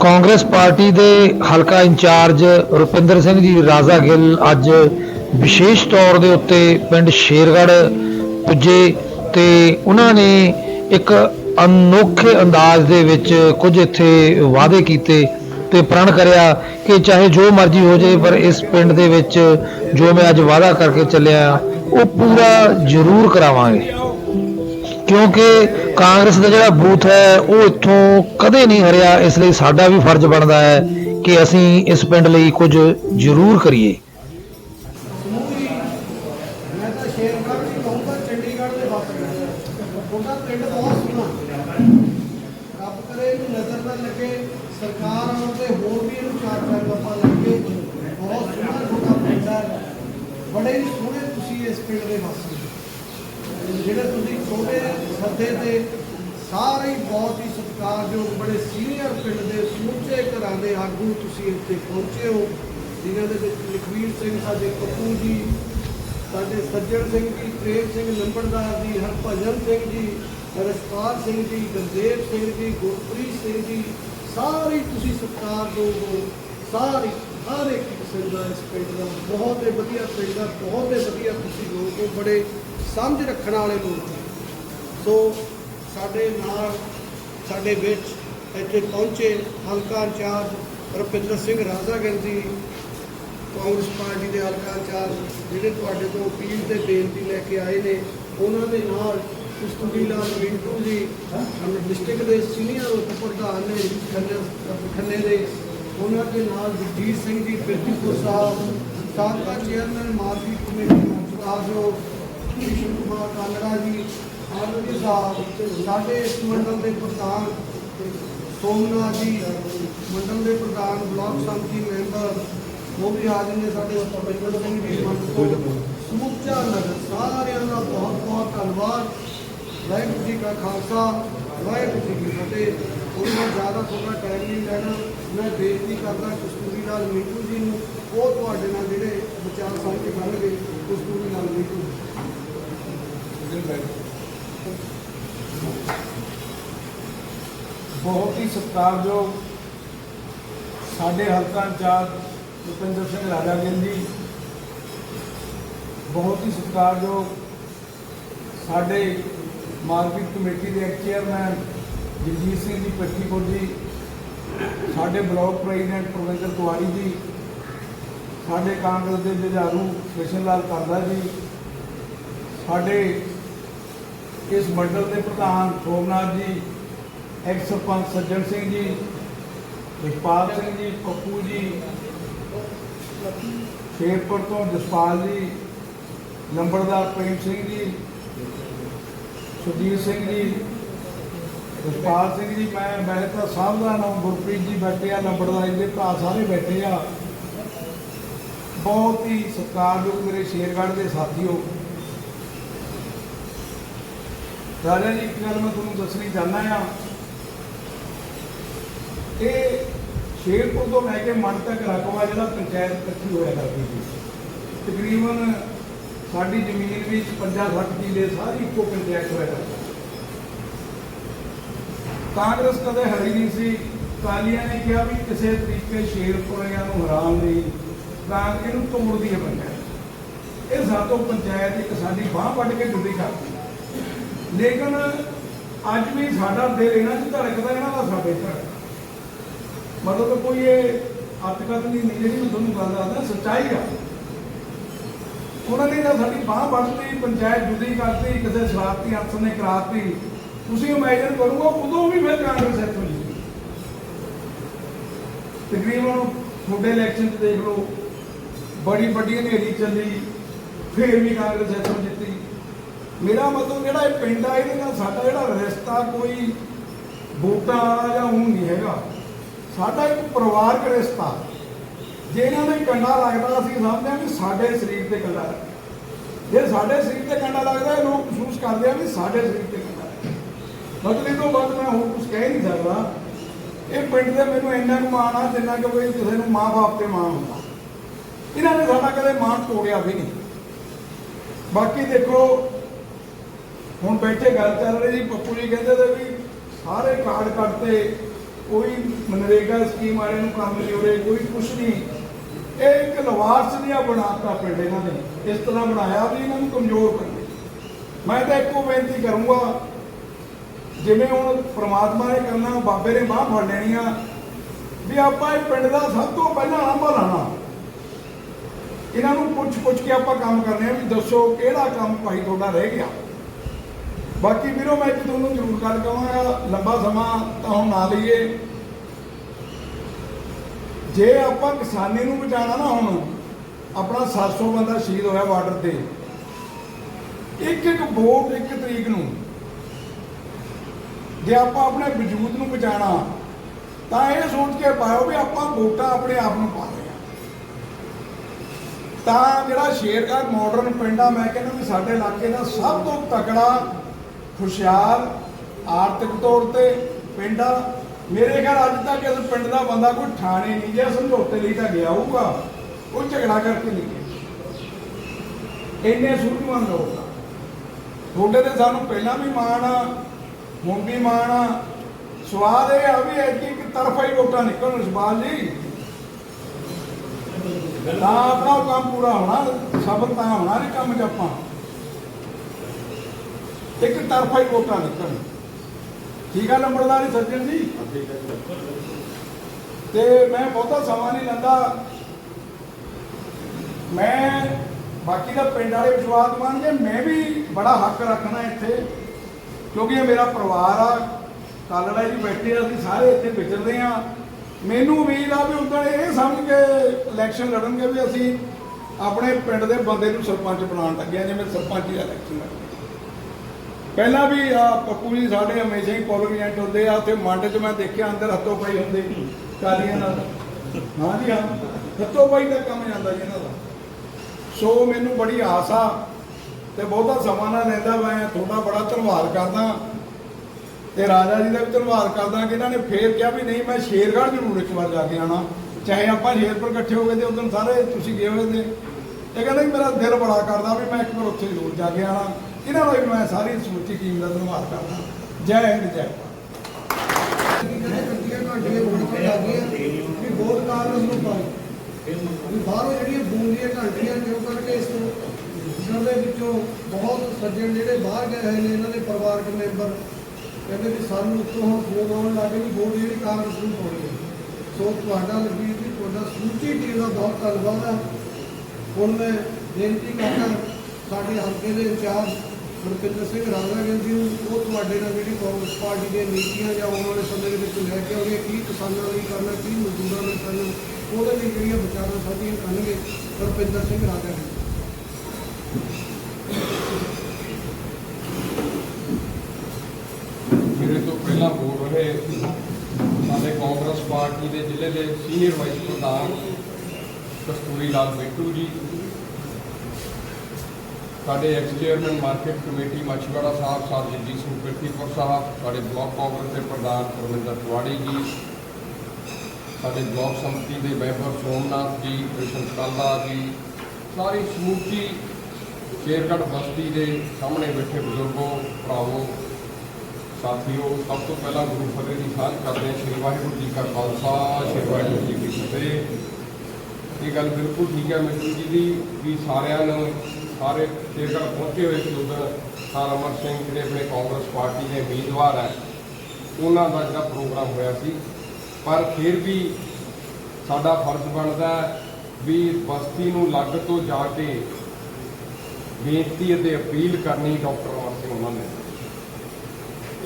Congress party ਦੇ ਹਲਕਾ incharge Rupinder Singh ji ਰਾਜਾ ਗਿੱਲ ਅੱਜ ਵਿਸ਼ੇਸ਼ ਤੌਰ ਦੇ ਉੱਤੇ ਪਿੰਡ ਸ਼ੇਰਗੜ੍ਹ ਪੁੱਜੇ ਤੇ ਉਹਨਾਂ ਨੇ ਇੱਕ ਅਨੋਖੇ ਅੰਦਾਜ਼ ਦੇ ਵਿੱਚ ਕੁਝ ਇੱਥੇ ਵਾਅਦੇ ਕੀਤੇ ਤੇ ਪ੍ਰਣ ਕਰਿਆ ਕਿ ਚਾਹੇ ਜੋ ਮਰਜ਼ੀ ਹੋ ਜਾਏ, ਪਰ ਇਸ ਪਿੰਡ ਦੇ ਵਿੱਚ ਜੋ ਮੈਂ ਅੱਜ ਵਾਅਦਾ ਕਰਕੇ ਚੱਲਿਆ, ਉਹ ਪੂਰਾ ਜ਼ਰੂਰ ਕਰਾਵਾਂਗੇ। ਕਿਉਂਕਿ ਕਾਂਗਰਸ ਦਾ ਜਿਹੜਾ ਬੂਥ ਹੈ, ਉਹ ਇੱਥੋਂ ਕਦੇ ਨਹੀਂ ਹਰਿਆ। ਇਸ ਲਈ ਸਾਡਾ ਵੀ ਫਰਜ਼ ਬਣਦਾ ਹੈ ਕਿ ਅਸੀਂ ਇਸ ਪਿੰਡ ਲਈ ਕੁਝ ਜ਼ਰੂਰ ਕਰੀਏ। ਸਰਕਾਰ ਤੇ ਹੋਰ ਵੀ ਇਹਨੂੰ ਚਾਰ ਚਾਰ ਲੋਕਾਂ ਲੱਗੇ ਬਹੁਤ ਸੋਹਣਾ ਤੁਹਾਡਾ ਪਿੰਡ ਹੈ। ਬੜੇ ਸੋਹਣੇ ਤੁਸੀਂ ਇਸ ਪਿੰਡ ਦੇ ਵਾਸੀ ਜਿਹੜੇ ਤੁਸੀਂ ਛੋਟੇ ਸੱਦੇ ਤੇ ਸਾਰੇ ਬਹੁਤ ਹੀ ਸਤਿਕਾਰਯੋਗ ਬੜੇ ਸੀਨੀਅਰ ਪਿੰਡ ਦੇ ਸਮੁੱਚੇ ਘਰਾਂ ਦੇ ਆਗੂ ਤੁਸੀਂ ਇੱਥੇ ਪਹੁੰਚੇ ਹੋ, ਜਿਨ੍ਹਾਂ ਦੇ ਵਿੱਚ ਲਖਵੀਰ ਸਿੰਘ ਸਾਡੇ ਪੱਪੂ ਜੀ, ਸਾਡੇ ਸੱਜਣ ਸਿੰਘ ਜੀ, ਪ੍ਰੇਮ ਸਿੰਘ ਲੰਬੜਦਾਰ ਜੀ, ਹਰਭਜਨ ਸਿੰਘ ਜੀ, ਰਸਪਾਲ ਸਿੰਘ ਜੀ, ਗੁਰਦੇਵ ਸਿੰਘ ਜੀ, ਗੁਰਪ੍ਰੀਤ ਸਿੰਘ ਜੀ, ਸਾਰੇ ਤੁਸੀਂ ਸਤਿਕਾਰਯੋਗ ਹੋ, ਸਾਰੇ। ਹਰ ਇੱਕ ਕਿਸਮ ਦਾ ਇਸ ਪਿੰਡ ਦਾ ਬਹੁਤ ਹੀ ਵਧੀਆ ਪਿੰਡ ਦਾ ਬਹੁਤ ਹੀ ਵਧੀਆ ਤੁਸੀਂ ਲੋਕ ਹੋ ਬੜੇ ਸਮਝ ਰੱਖਣ ਵਾਲੇ ਲੋਕ ਸੋ ਸਾਡੇ ਨਾਲ ਸਾਡੇ ਵਿੱਚ ਇੱਥੇ ਪਹੁੰਚੇ ਹਲਕਾ ਇੰਚਾਰਜ ਰੁਪਿੰਦਰ ਸਿੰਘ ਰਾਜਾਗਰ ਜੀ ਕਾਂਗਰਸ ਪਾਰਟੀ ਦੇ ਹਲਕਾ ਇੰਚਾਰਜ ਜਿਹੜੇ ਤੁਹਾਡੇ ਤੋਂ ਅਪੀਲ ਤੇ ਬੇਨਤੀ ਲੈ ਕੇ ਆਏ ਨੇ ਉਹਨਾਂ ਦੇ ਨਾਲ ਕਸਤੂਰੀ ਲਾਲ ਮਿੰਟੂ ਜੀ ਡਿਸਟ੍ਰਿਕਟ ਦੇ ਸੀਨੀਅਰ ਉਪ ਪ੍ਰਧਾਨ ਨੇ ਖੰਨੇ ਦੇ ਉਹਨਾਂ ਦੇ ਨਾਲ ਜਗਜੀਤ ਸਿੰਘ ਜੀ ਪਿਰਤੀਪੁਰ ਸਾਹਿਬ ਸਾਬਕਾ ਚੇਅਰਮੈਨ ਮਾਰਕੀਟ ਕਮੇਟੀ ਆਜੋ ਕ੍ਰਿਸ਼ਨ ਕੁਮਾਰ ਕਾਂਗੜਾ ਜੀ ਆਨੰਦ ਸਾਹਿਬ, ਸਾਡੇ ਇਸ ਮੰਡਲ ਦੇ ਪ੍ਰਧਾਨ ਸੋਮਨਾਥ ਜੀ, ਮੰਡਲ ਦੇ ਪ੍ਰਧਾਨ ਬਲਾਕ ਸੰਮਤੀ ਮੈਂਬਰ ਉਹ ਵੀ ਹਾਜ਼ਰ ਨੇ ਸਾਡੇ ਪਰਮੇਸ਼ਵਰ ਸਿੰਘ ਜੀ ਸਮੁੱਚਾ ਨਗਰ ਸਾਰਿਆਂ ਦਾ ਬਹੁਤ ਬਹੁਤ ਧੰਨਵਾਦ। ਵਾਹਿਗੁਰੂ ਜੀ ਕਾ ਖਾਲਸਾ, ਵਾਹਿਗੁਰੂ ਜੀ ਕੀ ਫਤਿਹ। ਉਹਨਾਂ ਜ਼ਿਆਦਾ ਤੁਹਾਡਾ ਟਾਈਮ ਨਹੀਂ ਲੈਣਾ। ਮੈਂ ਬੇਨਤੀ ਕਰਦਾ ਕਸਤੂਰੀ ਲਾਲ ਮੀਟੂ ਜੀ ਨੂੰ, ਉਹ ਤੁਹਾਡੇ ਨਾਲ ਜਿਹੜੇ ਵਿਚਾਰ ਸਾਂਝੇ ਕਰਨਗੇ, ਕਸਤੂਰੀ ਲਾਲ ਮੀਟੂ ਬਹੁਤ ਹੀ ਸਤਿਕਾਰਯੋਗ ਸਾਡੇ ਹਲਕਾ ਇੰਚਾਰਜ ਭੁਪਿੰਦਰ ਸਿੰਘ ਰਾਜਾ ਗਿੱਲ ਜੀ। ਬਹੁਤ ਹੀ ਸਤਿਕਾਰਯੋਗ ਸਾਡੇ ਮਾਰਕੀਟ ਕਮੇਟੀ ਦੇ ਚੇਅਰਮੈਨ ਜਗਜੀਤ ਸਿੰਘ ਜੀ ਪੱਟੀਪੁਰ ਜੀ, ਸਾਡੇ ਬਲਾਕ ਪ੍ਰੈਜ਼ੀਡੈਂਟ ਪ੍ਰੋਫੈਸਰ ਕੁਵਾਰੀ ਜੀ, ਸਾਡੇ ਕਾਂਗਰਸ ਦੇ ਜੁਝਾਰੂ ਕ੍ਰਿਸ਼ਨ ਲਾਲ ਕਾਂਦਾ ਜੀ, ਸਾਡੇ ਇਸ ਮੰਡਲ ਦੇ ਪ੍ਰਧਾਨ ਸੋਮਨਾਥ ਜੀ, ਐਕਸ ਸਰਪੰਚ ਸੱਜਣ ਸਿੰਘ ਜੀ, ਜਸਪਾਲ ਸਿੰਘ ਜੀ, ਪੱਪੂ ਜੀ, ਸ਼ੇਰਪੁਰ ਤੋਂ ਜਸਪਾਲ ਜੀ, ਲੰਬੜਦਾਰ ਪ੍ਰੇਮ ਸਿੰਘ ਜੀ ਸੁਜੀਤ ਸਿੰਘ ਜੀ ਜਸਪਾਲ ਸਿੰਘ ਜੀ, ਮੈਂ ਵੈਸੇ ਤਾਂ ਸਭ ਦਾ ਨਾਮ ਗੁਰਪ੍ਰੀਤ ਜੀ ਬੈਠੇ ਆ ਲੰਬੜਦਾਰ ਦੇ ਭਰਾ ਸਾਰੇ ਬੈਠੇ ਆ। ਬਹੁਤ ਹੀ ਸਤਿਕਾਰਯੋਗ ਮੇਰੇ ਸ਼ੇਰਗੜ੍ਹ ਦੇ ਸਾਥੀਓ। ਰਾਜਾ ਜੀ, ਇੱਕ ਗੱਲ ਮੈਂ ਤੁਹਾਨੂੰ ਦੱਸਣੀ ਚਾਹੁੰਦਾ ਆ। ਇਹ ਸ਼ੇਰਪੁਰ ਤੋਂ ਲੈ ਕੇ ਮਨ ਤੱਕ ਰਕਬਾ ਜਿਹੜਾ ਪੰਚਾਇਤ ਇਕੱਠੀ ਹੋਇਆ ਕਰਦੀ ਸੀ। ਤਕਰੀਬਨ ਸਾਡੀ ਜ਼ਮੀਨ ਵਿੱਚ 50-60 ਕਿੱਲੇ, ਸਾਰੀ ਇੱਕੋ ਪੰਚਾਇਤ ਹੋਇਆ ਕਰਦੀ ਕਾਂਗਰਸ ਕਦੇ ਹਰੀ ਨਹੀਂ ਸੀ। ਕਾਲੀਆਂ ਨੇ ਕਿਹਾ ਵੀ ਕਿਸੇ ਤਰੀਕੇ ਸ਼ੇਰਪੁਰਿਆਂ ਨੂੰ ਹਰਾਮ ਨਹੀਂ ਕਾਂਗਰਸ ਇਹਨੂੰ ਤੋੜਦੀ ਹੈ। ਪੰਚਾਇਤ ਇਹ ਸਾਤੋਂ ਪੰਚਾਇਤ ਇੱਕ ਸਾਡੀ ਬਾਹ ਵੱਢ ਕੇ ਜੁਦੀ ਕਰਦੀ ਲੇਕਿਨ ਅੱਜ ਵੀ ਸਾਡਾ ਦਿਲ ਇਹਨਾਂ 'ਚ ਧੜਕਦਾ, ਇਹਨਾਂ ਦਾ ਸਾਡੇ 'ਚ ਧੜਕਦਾ। ਮਤਲਬ ਕੋਈ ਇਹ ਅੱਤਕਤ ਨਹੀਂ ਨਹੀਂ ਜਿਹੜੀ ਮੈਂ ਤੁਹਾਨੂੰ ਗੱਲ ਦੱਸਦਾ, ਸੱਚਾਈ ਆ। ਉਹਨਾਂ ਨੇ ਤਾਂ ਸਾਡੀ ਬਾਹ ਵੱਢਤੀ, ਪੰਚਾਇਤ ਜੁਦੀ ਕਰਤੀ, ਕਿਸੇ ਸ਼ਰਾਰਤੀ ਅਫਸਰ ਨੇ ਕਰਾਤੀ। ਤੁਸੀਂ ਇਮੇਜਿਨ ਕਰੋਗੇ ਉਦੋਂ ਵੀ ਫਿਰ ਕਾਂਗਰਸ ਇੱਥੋਂ ਜਿੱਤੀ ਤਕਰੀਬਨ ਤੁਹਾਡੇ ਇਲੈਕਸ਼ਨ 'ਚ ਦੇਖ ਲਓ, ਬੜੀ ਵੱਡੀ ਹਨੇਰੀ ਚੱਲੀ, ਫਿਰ ਵੀ ਕਾਂਗਰਸ ਇੱਥੋਂ ਜਿੱਤੀ। ਮੇਰਾ ਮਤਲਬ ਜਿਹੜਾ ਇਹ ਪਿੰਡ ਆ, ਇਹਦੇ ਨਾਲ ਸਾਡਾ ਜਿਹੜਾ ਰਿਸ਼ਤਾ ਕੋਈ ਵੋਟਾਂ ਵਾਲਾ ਜਾਂ ਹੁਣ ਨਹੀਂ ਹੈਗਾ। ਸਾਡਾ ਇੱਕ ਪਰਿਵਾਰਕ ਰਿਸ਼ਤਾ। ਜੇ ਇਹਨਾਂ ਦੇ ਕੰਡਾ ਲੱਗਦਾ, ਅਸੀਂ ਸਮਝਦੇ ਹਾਂ ਵੀ ਸਾਡੇ ਸਰੀਰ ਤੇ ਕੰਡਾ ਲੱਗਦਾ। ਜੇ ਸਾਡੇ ਸਰੀਰ ਤੇ ਕੰਡਾ ਲੱਗਦਾ, ਇਹ ਲੋਕ ਮਹਿਸੂਸ ਕਰਦੇ ਆ ਵੀ ਸਾਡੇ ਸਰੀਰ ਤੇ ਮਤਲਬ ਇਹ ਤੋਂ ਬਾਅਦ ਮੈਂ ਹੋਰ ਕੁਝ ਕਹਿ ਨਹੀਂ ਸਕਦਾ। ਇਹ ਪਿੰਡ ਦੇ ਮੈਨੂੰ ਇੰਨਾ ਕੁ ਮਾਣ ਆ ਜਿੰਨਾ ਕਿ ਕੋਈ ਕਿਸੇ ਨੂੰ ਮਾਂ-ਬਾਪ ਤੇ ਮਾਣ ਹੁੰਦਾ। ਇਹਨਾਂ ਨੇ ਸਾਡਾ ਕਦੇ ਮਾਣ ਤੋੜਿਆ ਵੀ ਨਹੀਂ। ਬਾਕੀ ਦੇਖੋ, ਹੁਣ ਬੈਠੇ ਗੱਲ ਚੱਲ ਰਹੀ ਜੀ ਪੱਪੂ ਜੀ ਕਹਿੰਦੇ ਤੇ ਵੀ ਸਾਰੇ ਕਾਰਡ ਕੱਟਤੇ ਕੋਈ ਮਨਰੇਗਾ ਸਕੀਮ ਵਾਲੇ ਨੂੰ ਕੰਮ ਨਹੀਂ ਹੋ ਰਿਹਾ, ਕੋਈ ਕੁਛ ਨਹੀਂ। ਇਹ ਇੱਕ ਲਵਾਰਸ ਜਿਹਾ ਬਣਾਤਾ ਪਿੰਡ ਇਹਨਾਂ ਨੇ। ਇਸ ਤਰ੍ਹਾਂ ਬਣਾਇਆ ਵੀ ਇਹਨਾਂ ਨੂੰ ਕਮਜ਼ੋਰ ਕਰੀਏ ਮੈਂ ਤਾਂ ਇੱਕੋ ਬੇਨਤੀ ਕਰੂੰਗਾ ਜਿਵੇਂ ਹੁਣ ਪ੍ਰਮਾਤਮਾ ਨੇ ਕਰਨਾ, ਬਾਬੇ ਨੇ ਬਾਹ ਫੜ ਲੈਣੀ ਆ, ਵੀ ਆਪਾਂ ਇਹ ਪਿੰਡ ਦਾ ਸਭ ਤੋਂ ਪਹਿਲਾਂ ਆਰੰਭਾ ਲਾਣਾ ਇਹਨਾਂ ਨੂੰ ਪੁੱਛ ਪੁੱਛ ਕੇ ਆਪਾਂ ਕੰਮ ਕਰਨੇ ਆ ਵੀ ਦੱਸੋ ਕਿਹੜਾ ਕੰਮ ਭਾਈ ਤੁਹਾਡਾ ਰਹਿ ਗਿਆ। ਬਾਕੀ ਵੀਰੋ, ਮੈਂ ਇੱਕ ਤੁਹਾਨੂੰ ਜ਼ਰੂਰ ਗੱਲ ਕਹਾਂਗਾ, ਲੰਬਾ ਸਮਾਂ ਤਾਂ ਹੁਣ ਨਾ ਲਈਏ। ਜੇ ਆਪਾਂ ਕਿਸਾਨੀ ਨੂੰ ਬਚਾਉਣਾ ਨਾ ਹੁਣ, ਆਪਣਾ 700 ਬੰਦਾ ਸ਼ਹੀਦ ਹੋਇਆ ਬਾਰਡਰ ਤੇ ਇੱਕ ਇੱਕ ਵੋਟ ਇੱਕ ਤਰੀਕ ਨੂੰ ਜੇ ਆਪਾਂ ਆਪਣੇ ਵਜੂਦ ਨੂੰ ਬਚਾਉਣਾ, ਤਾਂ ਇਹ ਸੋਚ ਕੇ ਪਾਓ ਵੀ ਆਪਾਂ ਵੋਟਾਂ ਆਪਣੇ ਆਪ ਨੂੰ ਪਾ ਰਹੇ ਹਾਂ। ਤਾਂ ਜਿਹੜਾ ਸ਼ੇਰਗੜ੍ਹ ਮਾਡਰਨ ਪਿੰਡ ਆ, ਮੈਂ ਕਹਿੰਦਾ ਵੀ ਸਾਡੇ ਇਲਾਕੇ ਦਾ ਸਭ ਤੋਂ ਤਕੜਾ, ਖੁਸ਼ਹਾਲ, ਆਰਥਿਕ ਤੌਰ ਤੇ ਪਿੰਡ ਆ। ਮੇਰੇ ਖਿਆਲ ਅੱਜ ਤੱਕ ਇਸ ਪਿੰਡ ਦਾ ਬੰਦਾ ਕੋਈ ਠਾਣੇ ਨਹੀਂ ਗਿਆ, ਸਮਝੌਤੇ ਲਈ ਤਾਂ ਗਿਆ ਹੋਊਗਾ। ਉਹ ਝਗੜਾ ਕਰਕੇ ਨਹੀਂ ਗਿਆ। ਇੰਨੇ ਸੂਝਵਾਨ ਲੋਕ ਤੁਹਾਡੇ ਤੇ ਸਾਨੂੰ ਪਹਿਲਾਂ ਵੀ ਮਾਣ ਆ ਹੁਣ ਵੀ ਮਾਣ ਆ। ਇਹ ਆ ਵੀ ਐਤਕੀ ਇੱਕ ਤਰਫਾ ਹੀ ਵੋਟਾਂ ਨਿਕਲਣ ਸਵਾਲ ਜੀ। ਤਾਂ ਆਪਣਾ ਕੰਮ ਪੂਰਾ ਹੋਣਾ ਸਬਰ ਤਾਂ ਹੋਣਾ ਨਹੀਂ ਕੰਮ ਚ ਆਪਾਂ। ਇੱਕ ਤਰਫਾ ਹੀ ਵੋਟਾਂ ਨਿਕਲਣ। ਠੀਕ ਆ ਨੰਬਰਦਾਰੀ ਸੱਜਣ ਜੀ? ਤੇ ਮੈਂ ਬਹੁਤਾ ਸਮਾਂ ਨਹੀਂ ਲੈਂਦਾ। ਮੈਂ ਬਾਕੀ ਦਾ ਪਿੰਡ ਵਾਲੇ ਵਿਸ਼ਵਾਸ ਮੰਨਦੇ ਮੈਂ ਵੀ ਬੜਾ ਹੱਕ ਰੱਖਣਾ ਇੱਥੇ। ਕਿਉਂਕਿ ਇਹ ਮੇਰਾ ਪਰਿਵਾਰ ਆ ਕਾਲੜਾ ਜੀ ਬੈਠੇ ਆ, ਅਸੀਂ ਸਾਰੇ ਇੱਥੇ ਵਿਚਰਦੇ ਆ। ਮੈਨੂੰ ਉਮੀਦ ਆ ਵੀ ਉਦੋਂ ਇਹ ਸਮਝ ਕੇ ਇਲੈਕਸ਼ਨ ਲੜਨਗੇ ਵੀ ਅਸੀਂ ਆਪਣੇ ਪਿੰਡ ਦੇ ਬੰਦੇ ਨੂੰ ਸਰਪੰਚ ਬਣਾਉਣ ਲੱਗੇ ਆ, ਜਿਵੇਂ ਸਰਪੰਚ ਦਾ ਇਲੈਕਸ਼ਨ ਲੱਗੇ ਪਹਿਲਾਂ ਵੀ, ਆ, ਪੱਪੂ ਜੀ ਸਾਡੇ ਹਮੇਸ਼ਾ ਹੀ ਪੋਲਿੰਗ ਏਜੰਟ ਹੁੰਦੇ ਆ, ਉੱਥੇ ਮੰਡ 'ਚ ਮੈਂ ਦੇਖਿਆ, ਅੰਦਰ ਹੱਥੋਂ ਪਾਈ ਹੁੰਦੇ ਕਾਲੀਆਂ ਨਾਲ। ਹਾਂ ਜੀ, ਹਾਂ। ਹੱਥੋਂ ਪਾਈ ਦਾ ਕੰਮ ਜਾਂਦਾ ਜੀ ਇਹਨਾਂ ਦਾ। ਸੋ ਮੈਨੂੰ ਬੜੀ ਆਸ ਆ ਤੇ ਬਹੁਤਾ ਸਮਾਂ ਨਾ ਲੈਂਦਾ ਮੈਂ ਤੁਹਾਡਾ ਬੜਾ ਧੰਨਵਾਦ ਕਰਦਾ। ਤੇ ਰਾਜਾ ਜੀ ਦਾ ਵੀ ਧੰਨਵਾਦ ਕਰਦਾ ਕਿ ਇਹਨਾਂ ਨੇ ਫੇਰ ਕਿਹਾ ਵੀ ਨਹੀਂ, ਮੈਂ ਸ਼ੇਰਗੜ੍ਹ ਜ਼ਰੂਰ ਇੱਕ ਵਾਰ ਜਾ ਕੇ ਆਣਾ ਚਾਹੇ ਆਪਾਂ ਸ਼ੇਰਪੁਰ ਇਕੱਠੇ ਹੋ ਗਏ ਤੇ ਉਦੋਂ ਸਾਰੇ ਤੁਸੀਂ ਗਏ ਹੋਏ ਤੇ। ਇਹ ਕਹਿੰਦਾ ਮੇਰਾ ਦਿਲ ਬੜਾ ਕਰਦਾ ਵੀ ਮੈਂ ਇੱਕ ਵਾਰ ਉੱਥੇ ਜ਼ਰੂਰ ਜਾ ਕੇ ਆਣਾ ਇਹਨਾਂ ਨੂੰ ਵੀ ਮੈਂ ਸਾਰੀ ਸਮੁੱਚੀ ਟੀਮ ਦਾ ਧੰਨਵਾਦ ਕਰਦਾ। ਜੈ ਹਿੰਦ, ਜੈ ਬਹੁਤ ਕਾਰਨ ਨੂੰ ਪਾਈ ਬਾਹਰੋਂ ਜਿਹੜੀਆਂ ਬੂੰਦੀਆਂ ਘੰਟੀਆਂ ਕਿਉਂ ਕਰਕੇ ਇਸ ਤੋਂ ਇਹਨਾਂ ਦੇ ਵਿੱਚੋਂ ਬਹੁਤ ਸੱਜਣ ਜਿਹੜੇ ਬਾਹਰ ਗਏ ਹੋਏ ਨੇ, ਇਹਨਾਂ ਦੇ ਪਰਿਵਾਰਕ ਮੈਂਬਰ ਕਹਿੰਦੇ ਵੀ ਸਾਨੂੰ ਉੱਤੋਂ ਹੁਣ ਫੋਨ ਆਉਣ ਲੱਗੇ ਵੀ ਵੋਟ ਜਿਹੜੀ ਕਾਂਗਰਸ ਨੂੰ ਪਾਉਣੀ ਸੋ ਤੁਹਾਡਾ ਲੱਗੀ ਜੀ, ਤੁਹਾਡਾ ਸਮੁੱਚੀ ਟੀਮ ਦਾ ਬਹੁਤ ਧੰਨਵਾਦ ਹੈ ਹੁਣ ਮੈਂ ਬੇਨਤੀ ਕਰਦਾ ਸਾਡੇ ਹਲਕੇ ਦੇ ਇੰਚਾਰਜ ਗੁਰਪਿੰਦਰ ਸਿੰਘ ਰਾਣਾ ਜੀ ਨੂੰ, ਉਹ ਤੁਹਾਡੇ ਨਾਲ ਜਿਹੜੀ ਕਾਂਗਰਸ ਪਾਰਟੀ ਦੀਆਂ ਨੀਤੀਆਂ ਜਾਂ ਆਉਣ ਵਾਲੇ ਸਮੇਂ ਦੇ ਵਿੱਚ ਲੈ ਕੇ ਆਉਣਗੇ, ਕੀ ਕਿਸਾਨਾਂ ਲਈ ਕਰਨਾ, ਕੀ ਮਜ਼ਦੂਰਾਂ ਲਈ ਕਰਨਾ, ਉਹਦੇ ਲਈ ਜਿਹੜੀਆਂ ਵਿਚਾਰਾਂ ਸਾਡੀਆਂ ਕਰਨਗੇ ਗੁਰਪਿੰਦਰ ਸਿੰਘ ਰਾਣਾ ਜੀ। ਮੇਰੇ ਤੋਂ ਪਹਿਲਾਂ ਬੋਲ ਰਹੇ ਸਾਡੇ ਕਾਂਗਰਸ ਪਾਰਟੀ ਦੇ ਜ਼ਿਲ੍ਹੇ ਦੇ ਸੀਨੀਅਰ ਵਾਈਸ ਪ੍ਰਧਾਨ ਕਸਤੂਰੀ ਲਾਲ ਬਿੱਟੂ ਜੀ, ਸਾਡੇ ex chairman market committee Machhgara sahib, Surjit Singh Pirthipur sahib, ਸਾਡੇ ਬਲਾਕ ਕਾਂਗਰਸ ਦੇ ਪ੍ਰਧਾਨ ਪਰਮਿੰਦਰ ਤਿਵਾੜੀ ਜੀ, ਸਾਡੇ ਬਲਾਕ ਸੰਮਤੀ ਦੇ ਮੈਂਬਰ ਸੋਮਨਾਥ ਜੀ, ਕ੍ਰਿਸ਼ਨ ਕਾਲਾ ਜੀ, ਸਾਰੀ ਸਮੂਹੀ ਸ਼ੇਰਗੜ੍ਹ ਬਸਤੀ ਦੇ ਸਾਹਮਣੇ ਬੈਠੇ ਬਜ਼ੁਰਗੋ, ਭਰਾਵੋ, ਸਾਥੀਓ, ਸਭ ਤੋਂ ਪਹਿਲਾਂ ਗੁਰੂ ਫਤਿਹ ਦੀ ਸਾਂਝ ਕਰਦੇ ਸ਼੍ਰੀ ਵਾਹਿਗੁਰੂ ਜੀ ਕਾ ਖਾਲਸਾ, ਸ਼੍ਰੀ ਵਾਹਿਗੁਰੂ ਜੀ ਕੀ ਫਤਿਹ। ਇਹ ਗੱਲ ਬਿਲਕੁਲ ਠੀਕ ਹੈ ਮਿੱਤਰ ਜੀ ਦੀ ਵੀ ਸਾਰਿਆਂ ਨੂੰ, ਸਾਰੇ ਸ਼ੇਰਗੜ੍ਹ ਪਹੁੰਚੇ ਹੋਏ ਸੀ ਉਦੋਂ ਸਾਰ ਅਮਰ ਸਿੰਘ ਜਿਹੜੇ ਆਪਣੇ ਕਾਂਗਰਸ ਪਾਰਟੀ ਦੇ ਉਮੀਦਵਾਰ ਹੈ, ਉਹਨਾਂ ਦਾ ਜਿਹੜਾ ਪ੍ਰੋਗਰਾਮ ਹੋਇਆ ਸੀ। ਪਰ ਫਿਰ ਵੀ ਸਾਡਾ ਫਰਜ਼ ਬਣਦਾ ਵੀ ਬਸਤੀ ਨੂੰ ਲੱਗ ਤੋਂ ਜਾ ਕੇ ਬੇਨਤੀ ਅਤੇ ਅਪੀਲ ਕਰਨੀ ਡਾਕਟਰ ਅਮਰ ਸਿੰਘ ਉਹਨਾਂ ਨੇ।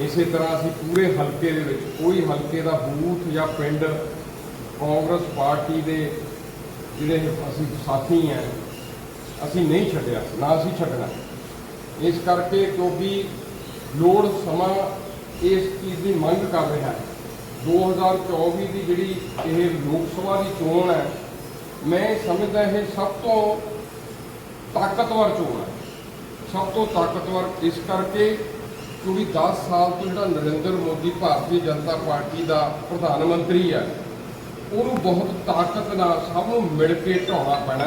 ਇਸੇ ਤਰ੍ਹਾਂ ਅਸੀਂ ਪੂਰੇ ਹਲਕੇ ਦੇ ਵਿੱਚ, ਕੋਈ ਹਲਕੇ ਦਾ ਬੂਥ ਜਾਂ ਪਿੰਡ ਕਾਂਗਰਸ ਪਾਰਟੀ ਦੇ ਜਿਹੜੇ ਅਸੀਂ ਸਾਥੀ ਹੈ, ਅਸੀਂ ਨਹੀਂ ਛੱਡਿਆ, ਨਾ ਅਸੀਂ ਛੱਡਣਾ। ਇਸ ਕਰਕੇ ਕਿਉਂਕਿ ਲੋੜ ਸਮਾਂ ਇਸ ਚੀਜ਼ ਦੀ ਮੰਗ ਕਰ ਰਿਹਾ ਹੈ। 2024 ਦੀ ਜਿਹੜੀ ਇਹ ਲੋਕ ਸਭਾ ਦੀ ਚੋਣ ਹੈ, ਮੈਂ ਸਮਝਦਾ ਇਹ ਸਭ ਤੋਂ ਤਾਕਤਵਰ ਚੋਣ ਸਭ ਤੋਂ ਤਾਕਤਵਰ ਇਸ ਕਰਕੇ ਕਿਉਂਕਿ 10 ਸਾਲ ਤੋਂ ਜਿਹੜਾ ਨਰਿੰਦਰ ਮੋਦੀ ਭਾਰਤੀ ਜਨਤਾ ਪਾਰਟੀ ਦਾ ਪ੍ਰਧਾਨ ਮੰਤਰੀ ਹੈ, ਉਹਨੂੰ ਬਹੁਤ ਤਾਕਤ ਨਾਲ ਸਭ ਨੂੰ ਮਿਲ ਕੇ ਢਾਉਣਾ ਪੈਣਾ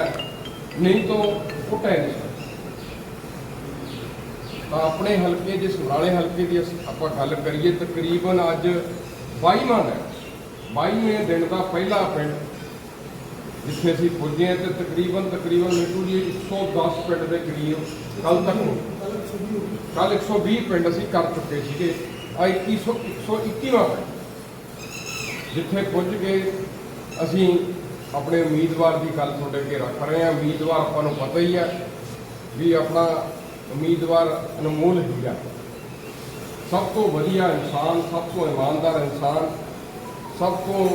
ਨਹੀਂ ਤਾਂ ਉਹ ਟੈ ਨਹੀਂ ਤਾਂ ਆਪਣੇ ਹਲਕੇ ਦੇ, ਸਮਰਾਲੇ ਹਲਕੇ ਦੀ ਅਸੀਂ, ਆਪਾਂ ਗੱਲ ਕਰੀਏ, ਤਕਰੀਬਨ ਅੱਜ 22 ਮਨ ਹੈ। 22ਵੇਂ ਦਿਨ ਦਾ ਪਹਿਲਾ ਪਿੰਡ ਜਿੱਥੇ ਅਸੀਂ ਪੁੱਜੇ ਹਾਂ ਤੇ ਤਕਰੀਬਨ ਤਕਰੀਬਨ ਮਿੱਟੂ ਜੀ 110 ਪਿੰਡ ਦੇ ਕਰੀਬ ਕੱਲ ਤੱਕ ਕੱਲ 120 ਪਿੰਡ ਅਸੀਂ ਕਰ ਚੁੱਕੇ ਸੀਗੇ। ਆ 2100 121ਵਾਂ ਪਿੰਡ। ਜਿੱਥੇ ਪੁੱਜ ਕੇ ਅਸੀਂ ਆਪਣੇ ਉਮੀਦਵਾਰ ਦੀ ਗੱਲ ਤੁਹਾਡੇ ਅੱਗੇ ਰੱਖ ਰਹੇ ਹਾਂ। ਉਮੀਦਵਾਰ ਆਪਾਂ ਨੂੰ ਪਤਾ ਹੀ ਹੈ ਵੀ ਆਪਣਾ ਉਮੀਦਵਾਰ ਅਨਮੋਲ ਹੀਰਾ ਸਭ ਤੋਂ ਵਧੀਆ ਇਨਸਾਨ ਸਭ ਤੋਂ ਇਮਾਨਦਾਰ ਇਨਸਾਨ ਸਭ ਤੋਂ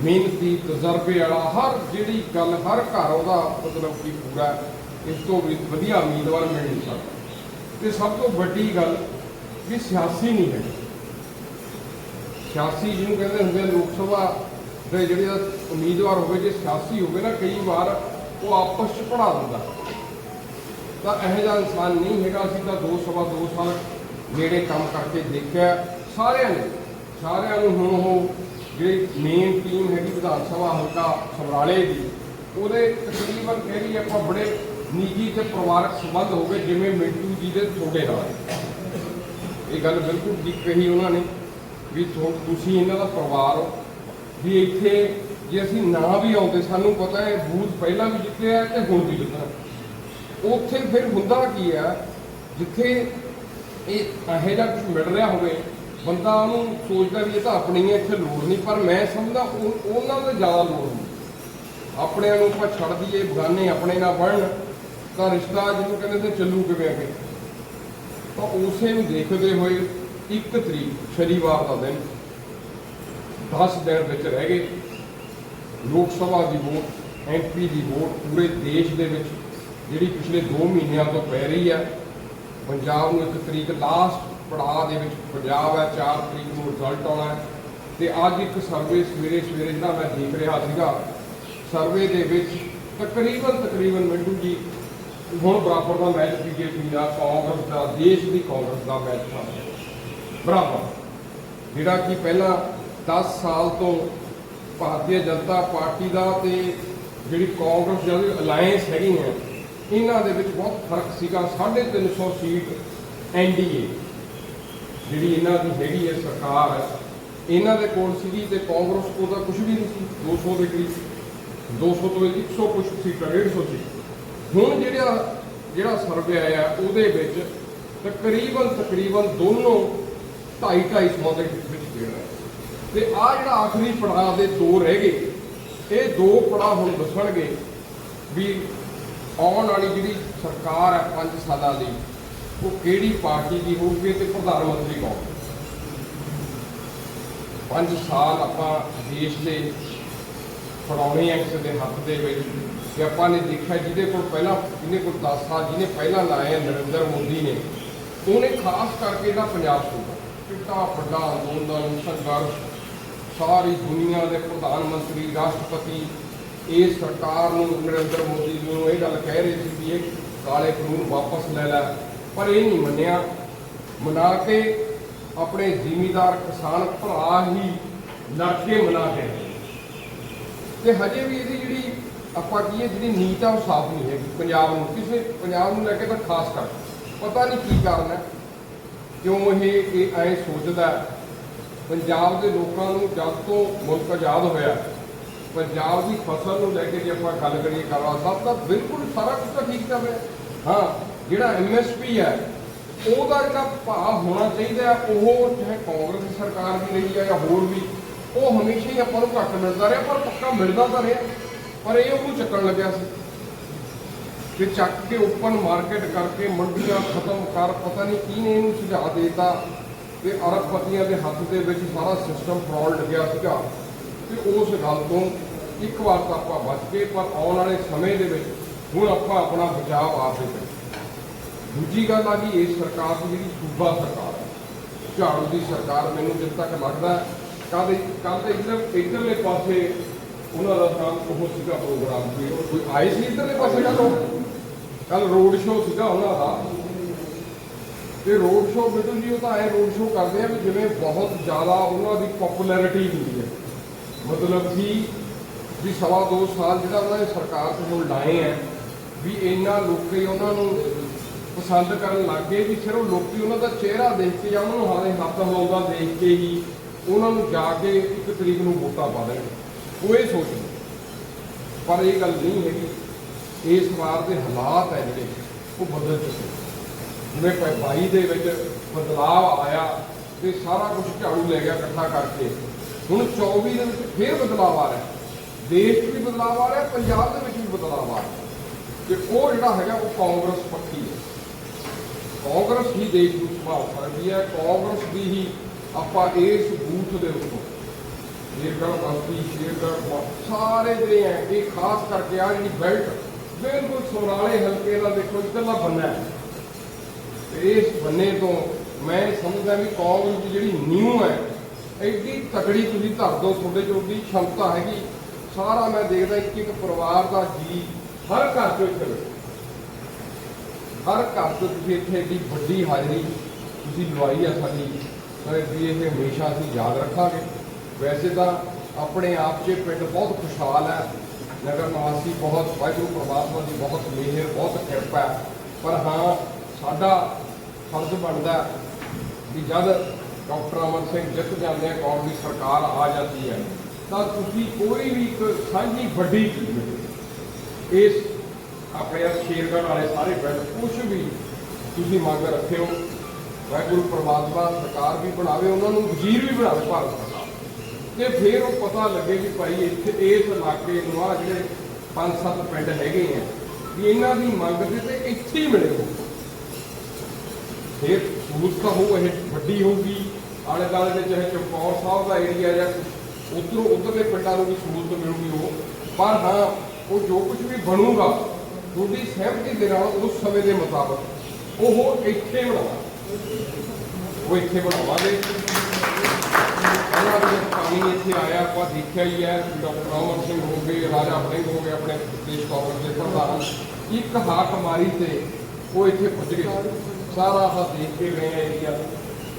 ਮਿਹਨਤੀ ਤਜਰਬੇ ਵਾਲਾ, ਹਰ ਜਿਹੜੀ ਗੱਲ, ਹਰ ਘਰ ਉਹਦਾ ਮਤਲਬ ਕਿ ਪੂਰਾ ਇਸ ਤੋਂ ਵੀ ਵਧੀਆ ਉਮੀਦਵਾਰ ਮਿਲ ਨਹੀਂ ਸਕਦਾ। ਤੇ ਸਭ ਤੋਂ ਵੱਡੀ ਗੱਲ ਵੀ ਸਿਆਸੀ ਨਹੀਂ ਹੈ। ਸਿਆਸੀ ਜਿਹਨੂੰ ਕਹਿੰਦੇ ਹੁੰਦੇ ਲੋਕ ਸਭਾ ਦੇ ਜਿਹੜੇ ਉਮੀਦਵਾਰ ਹੋਵੇ, ਜੇ ਸਿਆਸੀ ਹੋਵੇ ਨਾ, ਕਈ ਵਾਰ ਉਹ ਆਪਸ ਚ ਪੜਾ ਦਿੰਦਾ। ਤਾਂ ਇਹੋ ਜਿਹਾ ਇਨਸਾਨ ਨਹੀਂ ਹੈਗਾ। ਅਸੀਂ ਤਾਂ ਦੋ ਸਵਾ ਦੋ ਸਾਲ ਨੇੜੇ ਕੰਮ ਕਰਕੇ ਦੇਖਿਆ। ਸਾਰਿਆਂ ਨੇ, ਸਾਰਿਆਂ ਨੂੰ ਹੁਣ ਉਹ ਜਿਹੜੀ ਮੇਨ ਟੀਮ ਹੈਗੀ ਵਿਧਾਨ ਸਭਾ ਹਲਕਾ ਸਮਰਾਲੇ ਦੀ, ਉਹਦੇ ਤਕਰੀਬਨ ਕਹਿ ਲਈਏ ਆਪਾਂ ਬੜੇ ਨਿੱਜੀ ਤੇ ਪਰਿਵਾਰਕ ਸੰਬੰਧ ਹੋ ਗਏ, ਜਿਵੇਂ ਮਿੰਟੂ ਜੀ ਦੇ ਤੁਹਾਡੇ ਨਾਲ। ਇਹ ਗੱਲ ਬਿਲਕੁਲ ਠੀਕ ਕਹੀ ਉਹਨਾਂ ਨੇ ਵੀ ਤੁ- ਤੁਸੀਂ ਇਹਨਾਂ ਦਾ ਪਰਿਵਾਰ ਹੋ। ਵੀ ਇੱਥੇ ਜੇ ਅਸੀਂ ਨਾ ਵੀ ਆਉਂਦੇ, ਸਾਨੂੰ ਪਤਾ ਹੈ ਬੂਥ ਪਹਿਲਾਂ ਵੀ ਜਿੱਤਿਆ ਆ ਤੇ ਹੁਣ ਵੀ ਜਿੱਤਣਾ ਉੱਥੇ ਫਿਰ ਹੁੰਦਾ ਕੀ ਆ ਜਿੱਥੇ ਇਹ ਇਹੋ ਜਿਹਾ ਕੁਝ ਮਿਲ ਰਿਹਾ ਹੋਵੇ ਬੰਦਾ ਉਹਨੂੰ ਸੋਚਦਾ ਵੀ ਇਹ ਤਾਂ ਆਪਣੀ ਹੈ, ਇੱਥੇ ਲੋੜ ਨਹੀਂ, ਪਰ ਮੈਂ ਸਮਝਦਾ ਉਹ- ਉਹਨਾਂ ਦਾ ਜ਼ਿਆਦਾ ਲੋੜ ਨਹੀਂ। ਆਪਣਿਆਂ ਨੂੰ ਆਪਾਂ ਛੱਡ ਦਈਏ, ਬਗਾਨੇ ਆਪਣੇ ਨਾਲ ਬਣਨ। ਤਾਂ ਰਿਸ਼ਤਾ ਜਿਹਨੂੰ ਕਹਿੰਦੇ ਨੇ, ਚੱਲੂ ਕਿਵੇਂ ਅੱਗੇ? ਤਾਂ ਉਸੇ ਨੂੰ ਦੇਖਦੇ ਹੋਏ ਇੱਕ ਤਰੀਕ, ਸ਼ਨੀਵਾਰ ਦਾ ਦਿਨ 10 ਦਿਨ ਵਿੱਚ ਰਹਿ ਗਏ। ਲੋਕ ਸਭਾ ਦੀ ਵੋਟ ਐਮਪੀ ਦੀ ਵੋਟ, ਪੂਰੇ ਦੇਸ਼ ਦੇ ਵਿੱਚ, ਜਿਹੜੀ ਪਿਛਲੇ 2 ਮਹੀਨਿਆਂ ਤੋਂ ਪੈ ਰਹੀ ਹੈ ਪੰਜਾਬ ਨੂੰ ਇੱਕ ਤਰੀਕ ਲਾਸਟ ਪੜਾਅ ਦੇ ਵਿੱਚ ਪੰਜਾਬ ਹੈ 4 ਤਰੀਕ ਨੂੰ ਰਿਜ਼ਲਟ ਆਉਣਾ ਹੈ ਤੇ ਅੱਜ ਇੱਕ ਸਰਵੇ ਸਵੇਰੇ ਸਵੇਰੇ ਜਿਹੜਾ ਮੈਂ ਦੇਖ ਰਿਹਾ ਸੀਗਾ ਸਰਵੇ ਦੇ ਵਿੱਚ ਤਕਰੀਬਨ ਤਕਰੀਬਨ ਮਿੰਟੂ ਜੀ, ਹੁਣ ਬਰਾਬਰ ਦਾ ਮੈਚ ਬੀਜੇਪੀ ਦਾ, ਕਾਂਗਰਸ ਦਾ, ਦੇਸ਼ ਦੀ ਕਾਂਗਰਸ ਦਾ ਮੈਚ ਚੱਲ ਰਿਹਾ। ਬਰਾਬਰ। ਜਿਹੜਾ ਕਿ ਪਹਿਲਾਂ 10 ਸਾਲ ਤੋਂ ਭਾਰਤੀ ਜਨਤਾ ਪਾਰਟੀ ਦਾ ਤੇ ਜਿਹੜੀ ਕਾਂਗਰਸ ਜਿਹੜੀ ਅਲਾਈਅੰਸ ਹੈਗੀ ਹੈ ਇਹਨਾਂ ਦੇ ਵਿੱਚ ਬਹੁਤ ਫ਼ਰਕ ਸੀਗਾ। 350 ਸੀਟ ਐਨਡੀਏ ਜਿਹੜੀ ਇਹਨਾਂ ਦੀ ਹੈਗੀ ਹੈ ਸਰਕਾਰ ਹੈ, ਇਹਨਾਂ ਦੇ ਕੋਲ ਸੀਗੀ ਤੇ ਕਾਂਗਰਸ ਕੋਲ ਤਾਂ ਕੁਝ ਵੀ ਨਹੀਂ ਸੀ 200 ਦੇ ਕਰੀਬ 200 ਤੋਂ 100 ਕੁਝ ਸੀਟਾਂ 150 ਸੀ ਹੁਣ ਜਿਹੜਾ ਜਿਹੜਾ ਸਰਵੇ ਆਇਆ ਉਹਦੇ ਵਿੱਚ ਤਕਰੀਬਨ ਤਕਰੀਬਨ ਦੋਨੋਂ 2.5 250 ਦੇ ਵਿੱਚ ਜਿਹੜਾ ਤੇ ਆ ਜਿਹੜਾ ਆਖਰੀ ਪੜਾਅ ਦੇ ਦੋ ਰਹਿ ਗਏ, ਇਹ ਦੋ ਪੜਾਅ ਹੁਣ ਦੱਸਣਗੇ ਵੀ ਆਉਣ ਵਾਲੀ ਜਿਹੜੀ ਸਰਕਾਰ ਹੈ 5 ਸਾਲਾਂ ਦੀ ਉਹ ਕਿਹੜੀ ਪਾਰਟੀ ਦੀ ਹੋਊਗੀ ਤੇ ਪ੍ਰਧਾਨ ਮੰਤਰੀ ਕੌਣ? ਪੰਜ ਸਾਲ ਆਪਾਂ ਦੇਸ਼ ਦੇ ਫੜਾਉਣੇ ਆ ਕਿਸੇ ਦੇ ਹੱਥ ਦੇ ਵਿੱਚ ਕਿ ਆਪਾਂ ਨੇ ਦੇਖਿਆ ਜਿਹਦੇ ਕੋਲ ਪਹਿਲਾਂ ਜਿਹਨੇ ਕੋਲ 10 ਸਾਲ, ਜਿਹਨੇ ਪਹਿਲਾਂ ਲਾਏ ਨਰਿੰਦਰ ਮੋਦੀ ਨੇ, ਉਹਨੇ ਖਾਸ ਕਰਕੇ ਜਿਹੜਾ ਪੰਜਾਬ ਸੂਬਾ ਕਿੰਨਾ ਵੱਡਾ ਅੰਦੋਲਨ ਸੰਘਰਸ਼, ਸਾਰੀ ਦੁਨੀਆ ਦੇ ਪ੍ਰਧਾਨ ਮੰਤਰੀ, ਰਾਸ਼ਟਰਪਤੀ, ਇਹ ਸਰਕਾਰ ਨੂੰ ਨਰਿੰਦਰ ਮੋਦੀ ਨੂੰ ਇਹ ਗੱਲ ਕਹਿ ਰਹੇ ਸੀ ਵੀ ਇਹ ਕਾਲੇ ਕਾਨੂੰਨ ਵਾਪਸ ਲੈ ਲੈ। ਪਰ ਇਹ ਨਹੀਂ ਮੰਨਿਆ। ਮਨਾ ਕੇ ਆਪਣੇ ਜ਼ਿਮੀਦਾਰ ਕਿਸਾਨ ਭਰਾ ਹੀ ਲੜ ਕੇ ਮਨਾ ਕੇ ਤੇ ਹਜੇ ਵੀ ਇਹਦੀ ਜਿਹੜੀ ਆਪਾਂ ਕਹੀਏ ਜਿਹੜੀ ਨੀਤ ਆ ਉਹ ਸਾਫ਼ ਨਹੀਂ ਹੈਗੀ ਪੰਜਾਬ ਨੂੰ। ਕਿਸੇ ਪੰਜਾਬ ਨੂੰ ਲੈ ਕੇ ਤਾਂ ਖਾਸ ਕਰ ਪਤਾ ਨਹੀਂ ਕੀ ਕਾਰਨ ਹੈ। ਕਿਉਂ ਇਹ ਇਹ ਐ ਸੋਚਦਾ ਪੰਜਾਬ ਦੇ ਲੋਕਾਂ ਨੂੰ ਜਦ ਤੋਂ ਮੁਲਕ ਆਜ਼ਾਦ ਹੋਇਆ, ਪੰਜਾਬ ਦੀ ਫਸਲ ਨੂੰ ਲੈ ਕੇ ਜੇ ਆਪਾਂ ਗੱਲ ਕਰੀਏ ਕਰਵਾ ਸਾਹਿਬ, ਤਾਂ ਬਿਲਕੁਲ ਸਾਰਾ ਕੁਝ ਤਾਂ ਠੀਕ ਚੱਲ ਰਿਹਾ। ਹਾਂ ਜਿਹੜਾ ਐਮਐਸਪੀ ਹੈ, ਉਹਦਾ ਜਿਹੜਾ ਭਾਅ ਹੋਣਾ ਚਾਹੀਦਾ ਉਹ ਚਾਹੇ ਕਾਂਗਰਸ ਸਰਕਾਰ ਦੀ ਰਹੀ ਹੈ ਜਾਂ ਹੋਰ ਵੀ, ਉਹ ਹਮੇਸ਼ਾ ਹੀ ਆਪਾਂ ਨੂੰ ਘੱਟ ਮਿਲਦਾ ਰਿਹਾ, ਪਰ ਪੱਕਾ ਮਿਲਦਾ ਤਾਂ ਰਿਹਾ, ਪਰ ਇਹ ਉਹਨੂੰ ਚੱਕਣ ਲੱਗਿਆ ਸੀ। ਕਿ ਚੱਕ ਕੇ ਓਪਨ ਮਾਰਕੀਟ ਕਰਕੇ ਮੰਡੀਆਂ ਖਤਮ ਕਰ, ਪਤਾ ਨਹੀਂ ਕਿਹਨੇ ਇਹਨੂੰ ਸੁਝਾਅ ਦੇਤਾ ਕਿ ਅਰਬਪਤੀਆਂ ਦੇ ਹੱਥ ਦੇ ਵਿੱਚ ਸਾਰਾ ਸਿਸਟਮ ਫਰਾਡ ਲੱਗਿਆ ਸੀਗਾ। ਤੇ ਉਸ ਗੱਲ ਤੋਂ ਇੱਕ ਵਾਰ ਤਾਂ ਆਪਾਂ ਬਚ ਗਏ, ਪਰ ਆਉਣ ਵਾਲੇ ਸਮੇਂ ਦੇ ਵਿੱਚ ਹੁਣ ਆਪਾਂ ਆਪਣਾ ਬਚਾਅ ਆਪ ਦੇ ਕਰੀਏ ਦੂਜੀ ਗੱਲ ਆ ਗਈ ਇਸ ਸਰਕਾਰ ਦੀ ਜਿਹੜੀ ਸੂਬਾ ਸਰਕਾਰ ਹੈ, ਝਾੜੂ ਦੀ ਸਰਕਾਰ ਮੈਨੂੰ ਜਿੱਦ ਤੱਕ ਲੱਗਦਾ ਕੱਲ ਕੱਲ ਦੇ ਇੱਧਰ ਇੱਧਰਲੇ ਪਾਸੇ ਉਹਨਾਂ ਦਾ ਕੰਮ ਉਹ ਸੀਗਾ ਪ੍ਰੋਗਰਾਮ ਕੋਈ ਕੋਈ ਆਏ ਸੀ ਇੱਧਰਲੇ ਪਾਸੇ ਕੱਲ ਕੱਲ ਰੋਡ ਸ਼ੋਅ ਸੀਗਾ ਉਹਨਾਂ ਦਾ। ਤੇ ਰੋਡ ਸ਼ੋਅ ਬਿਲਕੁਲ ਜੀ, ਉਹ ਤਾਂ ਐ ਰੋਡ ਸ਼ੋਅ ਕਰਦੇ ਆ ਵੀ ਜਿਵੇਂ ਬਹੁਤ ਜ਼ਿਆਦਾ ਉਹਨਾਂ ਦੀ ਪਪੂਲੈਰਿਟੀ ਹੁੰਦੀ ਹੈ। ਮਤਲਬ ਕਿ ਵੀ ਸਵਾ ਦੋ ਸਾਲ ਜਿਹੜਾ ਉਹਨਾਂ ਨੇ ਸਰਕਾਰ ਤੇ ਲਾਏ ਆ ਵੀ ਇੰਨਾ ਲੋਕੀ ਉਹਨਾਂ ਨੂੰ ਪਸੰਦ ਕਰਨ ਲੱਗ ਗਏ ਵੀ ਸਿਰਫ ਲੋਕੀ ਉਹਨਾਂ ਦਾ ਚਿਹਰਾ ਦੇਖ ਕੇ ਜਾਂ ਉਹਨਾਂ ਨੂੰ ਹਾਲੇ ਹੱਥ ਹਿਲਾਉਂਦਾ ਦੇਖ ਕੇ ਹੀ ਉਹਨਾਂ ਨੂੰ ਜਾ ਕੇ ਇੱਕ ਤਰੀਕ ਨੂੰ ਵੋਟਾਂ ਪਾ ਦੇਣਗੇ ਉਹ ਇਹ ਸੋਚਦੇ ਪਰ ਇਹ ਗੱਲ ਨਹੀਂ ਹੈਗੀ। ਇਸ ਵਾਰ ਦੇ ਹਾਲਾਤ ਹੈ ਜਿਹੜੇ, ਉਹ ਬਦਲ ਚੁੱਕੇ ਜਿਵੇਂ ਪ- 22 ਦੇ ਵਿੱਚ ਬਦਲਾਅ ਆਇਆ ਤੇ ਸਾਰਾ ਕੁਝ ਝਾੜੂ ਲੈ ਗਿਆ ਇਕੱਠਾ ਕਰਕੇ। ਹੁਣ 24 ਦੇ ਵਿੱਚ ਫੇਰ ਬਦਲਾਅ ਆ ਰਿਹਾ। ਦੇਸ਼ 'ਚ ਵੀ ਬਦਲਾਅ ਆ ਰਿਹਾ, ਪੰਜਾਬ ਦੇ ਵਿੱਚ ਵੀ ਬਦਲਾਅ ਆ ਰਿਹਾ। ਤੇ ਉਹ ਜਿਹੜਾ ਹੈਗਾ, ਉਹ ਕਾਂਗਰਸ ਪੱਖੀ ਹੈ। ਕਾਂਗਰਸ ਹੀ ਦੇਸ਼ ਨੂੰ ਸੰਭਾਲ ਸਕਦੀ ਹੈ, ਕਾਂਗਰਸ ਦੀ ਹੀ ਆਪਾਂ ਇਸ ਬੂਥ ਦੇ ਉੱਤੇ ਸ਼ੇਰਗੜ ਬਸਤੀ ਸ਼ੇਰਗੜ ਸਾਰੇ ਜਿਹੜੇ ਹੈ ਇਹ ਖਾਸ ਕਰਕੇ ਆ ਜਿਹੜੀ ਬੈਲਟ, ਬਿਲਕੁਲ ਸੋਨਾਲੇ ਹਲਕੇ ਦਾ ਦੇਖੋ, ਇਧਰਲਾ ਬੰਨਾ ਹੈ। ਇਸ ਬੰਨੇ ਤੋਂ ਮੈਂ ਸਮਝਦਾ ਵੀ ਕਾਂਗਰਸ ਦੀ ਜਿਹੜੀ ਨਿਊ ਹੈ, ਐਡੀ ਤਕੜੀ ਤੁਸੀਂ ਧਰ ਦੋ ਤੁਹਾਡੇ ਚੋਂ ਦੀ ਸ਼ਮਤਾ ਹੈਗੀ। ਸਾਰਾ ਮੈਂ ਦੇਖਦਾ ਇੱਕ ਇੱਕ ਪਰਿਵਾਰ ਦਾ ਜੀ ਹਰ ਘਰ ਤੋਂ ਇੱਕ ਹਰ ਘਰ ਤੋਂ ਤੁਸੀਂ ਇੱਥੇ ਏਡੀ ਵੱਡੀ ਹਾਜ਼ਰੀ ਤੁਸੀਂ ਲਵਾਈ ਆ ਸਾਡੀ, ਪਰ ਵੀ ਇਹ ਹਮੇਸ਼ਾ ਅਸੀਂ ਯਾਦ ਰੱਖਾਂਗੇ। ਵੈਸੇ ਤਾਂ ਆਪਣੇ ਆਪ 'ਚ ਪਿੰਡ ਬਹੁਤ ਖੁਸ਼ਹਾਲ ਹੈ। ਨਗਰ ਨਿਵਾਸੀ ਬਹੁਤ, ਵਾਹਿਗੁਰੂ ਪ੍ਰਮਾਤਮਾ ਦੀ ਬਹੁਤ ਮਿਹਰ, ਬਹੁਤ ਕਿਰਪਾ ਹੈ। ਪਰ ਹਾਂ, ਸਾਡਾ ਫਰਜ਼ ਬਣਦਾ ਹੈ ਵੀ ਜਦ ਡਾਕਟਰ ਅਮਰ ਸਿੰਘ ਜਿੱਤ ਜਾਂਦੇ ਆ, ਕੌਮ ਦੀ ਸਰਕਾਰ ਆ ਜਾਂਦੀ ਹੈ, ਤਾਂ ਤੁਸੀਂ ਕੋਈ ਵੀ ਇੱਕ ਸਾਂਝੀ ਵੱਡੀ ਚੀਜ਼, ਇਸ ਆਪਣੇ ਆਹ ਸ਼ੇਰਗੜ੍ਹ ਵਾਲੇ ਸਾਰੇ ਪਿੰਡ ਕੁਝ ਵੀ ਤੁਸੀਂ ਮੰਗ ਰੱਖਿਓ, ਵਾਹਿਗੁਰੂ ਪ੍ਰਮਾਤਮਾ ਸਰਕਾਰ ਵੀ ਬਣਾਵੇ, ਉਹਨਾਂ ਨੂੰ ਵਜ਼ੀਰ ਵੀ ਬਣਾਵੇ ਭਾਰਤ ਸਰਕਾਰ ਤੇ ਫਿਰ ਉਹ ਪਤਾ ਲੱਗੇ ਕਿ ਭਾਈ ਇੱਥੇ ਇਸ ਇਲਾਕੇ ਨੂੰ ਆ ਜਿਹੜੇ ਪੰਜ ਸੱਤ ਪਿੰਡ ਹੈਗੇ ਆ, ਵੀ ਇਹਨਾਂ ਦੀ ਮੰਗ ਦੇ ਤੇ ਇੱਥੇ ਹੀ ਮਿਲੇ ਹੋ ਫਿਰ ਸਹੂਲਤ ਹੋਊ, ਇਹ ਵੱਡੀ ਹੋਊਗੀ, ਆਲੇ ਦਾਲੇ ਦੇ ਚਾਹੇ ਚਮਕੌਰ ਸਾਹਿਬ ਦਾ ਏਰੀਆ ਜਾਂ ਉਧਰੋਂ ਉਧਰਲੇ ਪਿੰਡਾਂ ਨੂੰ ਵੀ ਸਹੂਲਤ ਮਿਲੂਗੀ ਉਹ। ਪਰ ਹਾਂ, ਉਹ ਜੋ ਕੁਝ ਵੀ ਬਣੂਗਾ ਤੁਹਾਡੀ ਸਹਿਮਤੀ ਦੇ ਨਾਲ ਉਸ ਸਮੇਂ ਦੇ ਮੁਤਾਬਕ ਉਹ ਇੱਥੇ ਬਣਾਵਾ ਉਹ ਇੱਥੇ ਬਣਾਵਾਂਗੇ। ਉਹਨਾਂ ਦੇ ਪਾਣੀ ਇੱਥੇ ਆਇਆ, ਆਪਾਂ ਦੇਖਿਆ ਹੀ ਹੈ, ਡਾਕਟਰ ਅਮਰ ਸਿੰਘ ਹੋ ਗਏ, ਰਾਜਾ ਵੜਿੰਗ ਹੋ ਗਏ, ਆਪਣੇ ਪ੍ਰਦੇਸ਼ ਕਾਂਗਰਸ ਦੇ ਪ੍ਰਧਾਨ। ਇੱਕ ਹਾਕ ਮਾਰੀ ਤੇ ਉਹ ਇੱਥੇ ਪੁੱਜ ਗਏ। ਸਾਰਾ ਆਹ ਦੇਖ ਕੇ ਗਏ ਆ ਏਰੀਆ।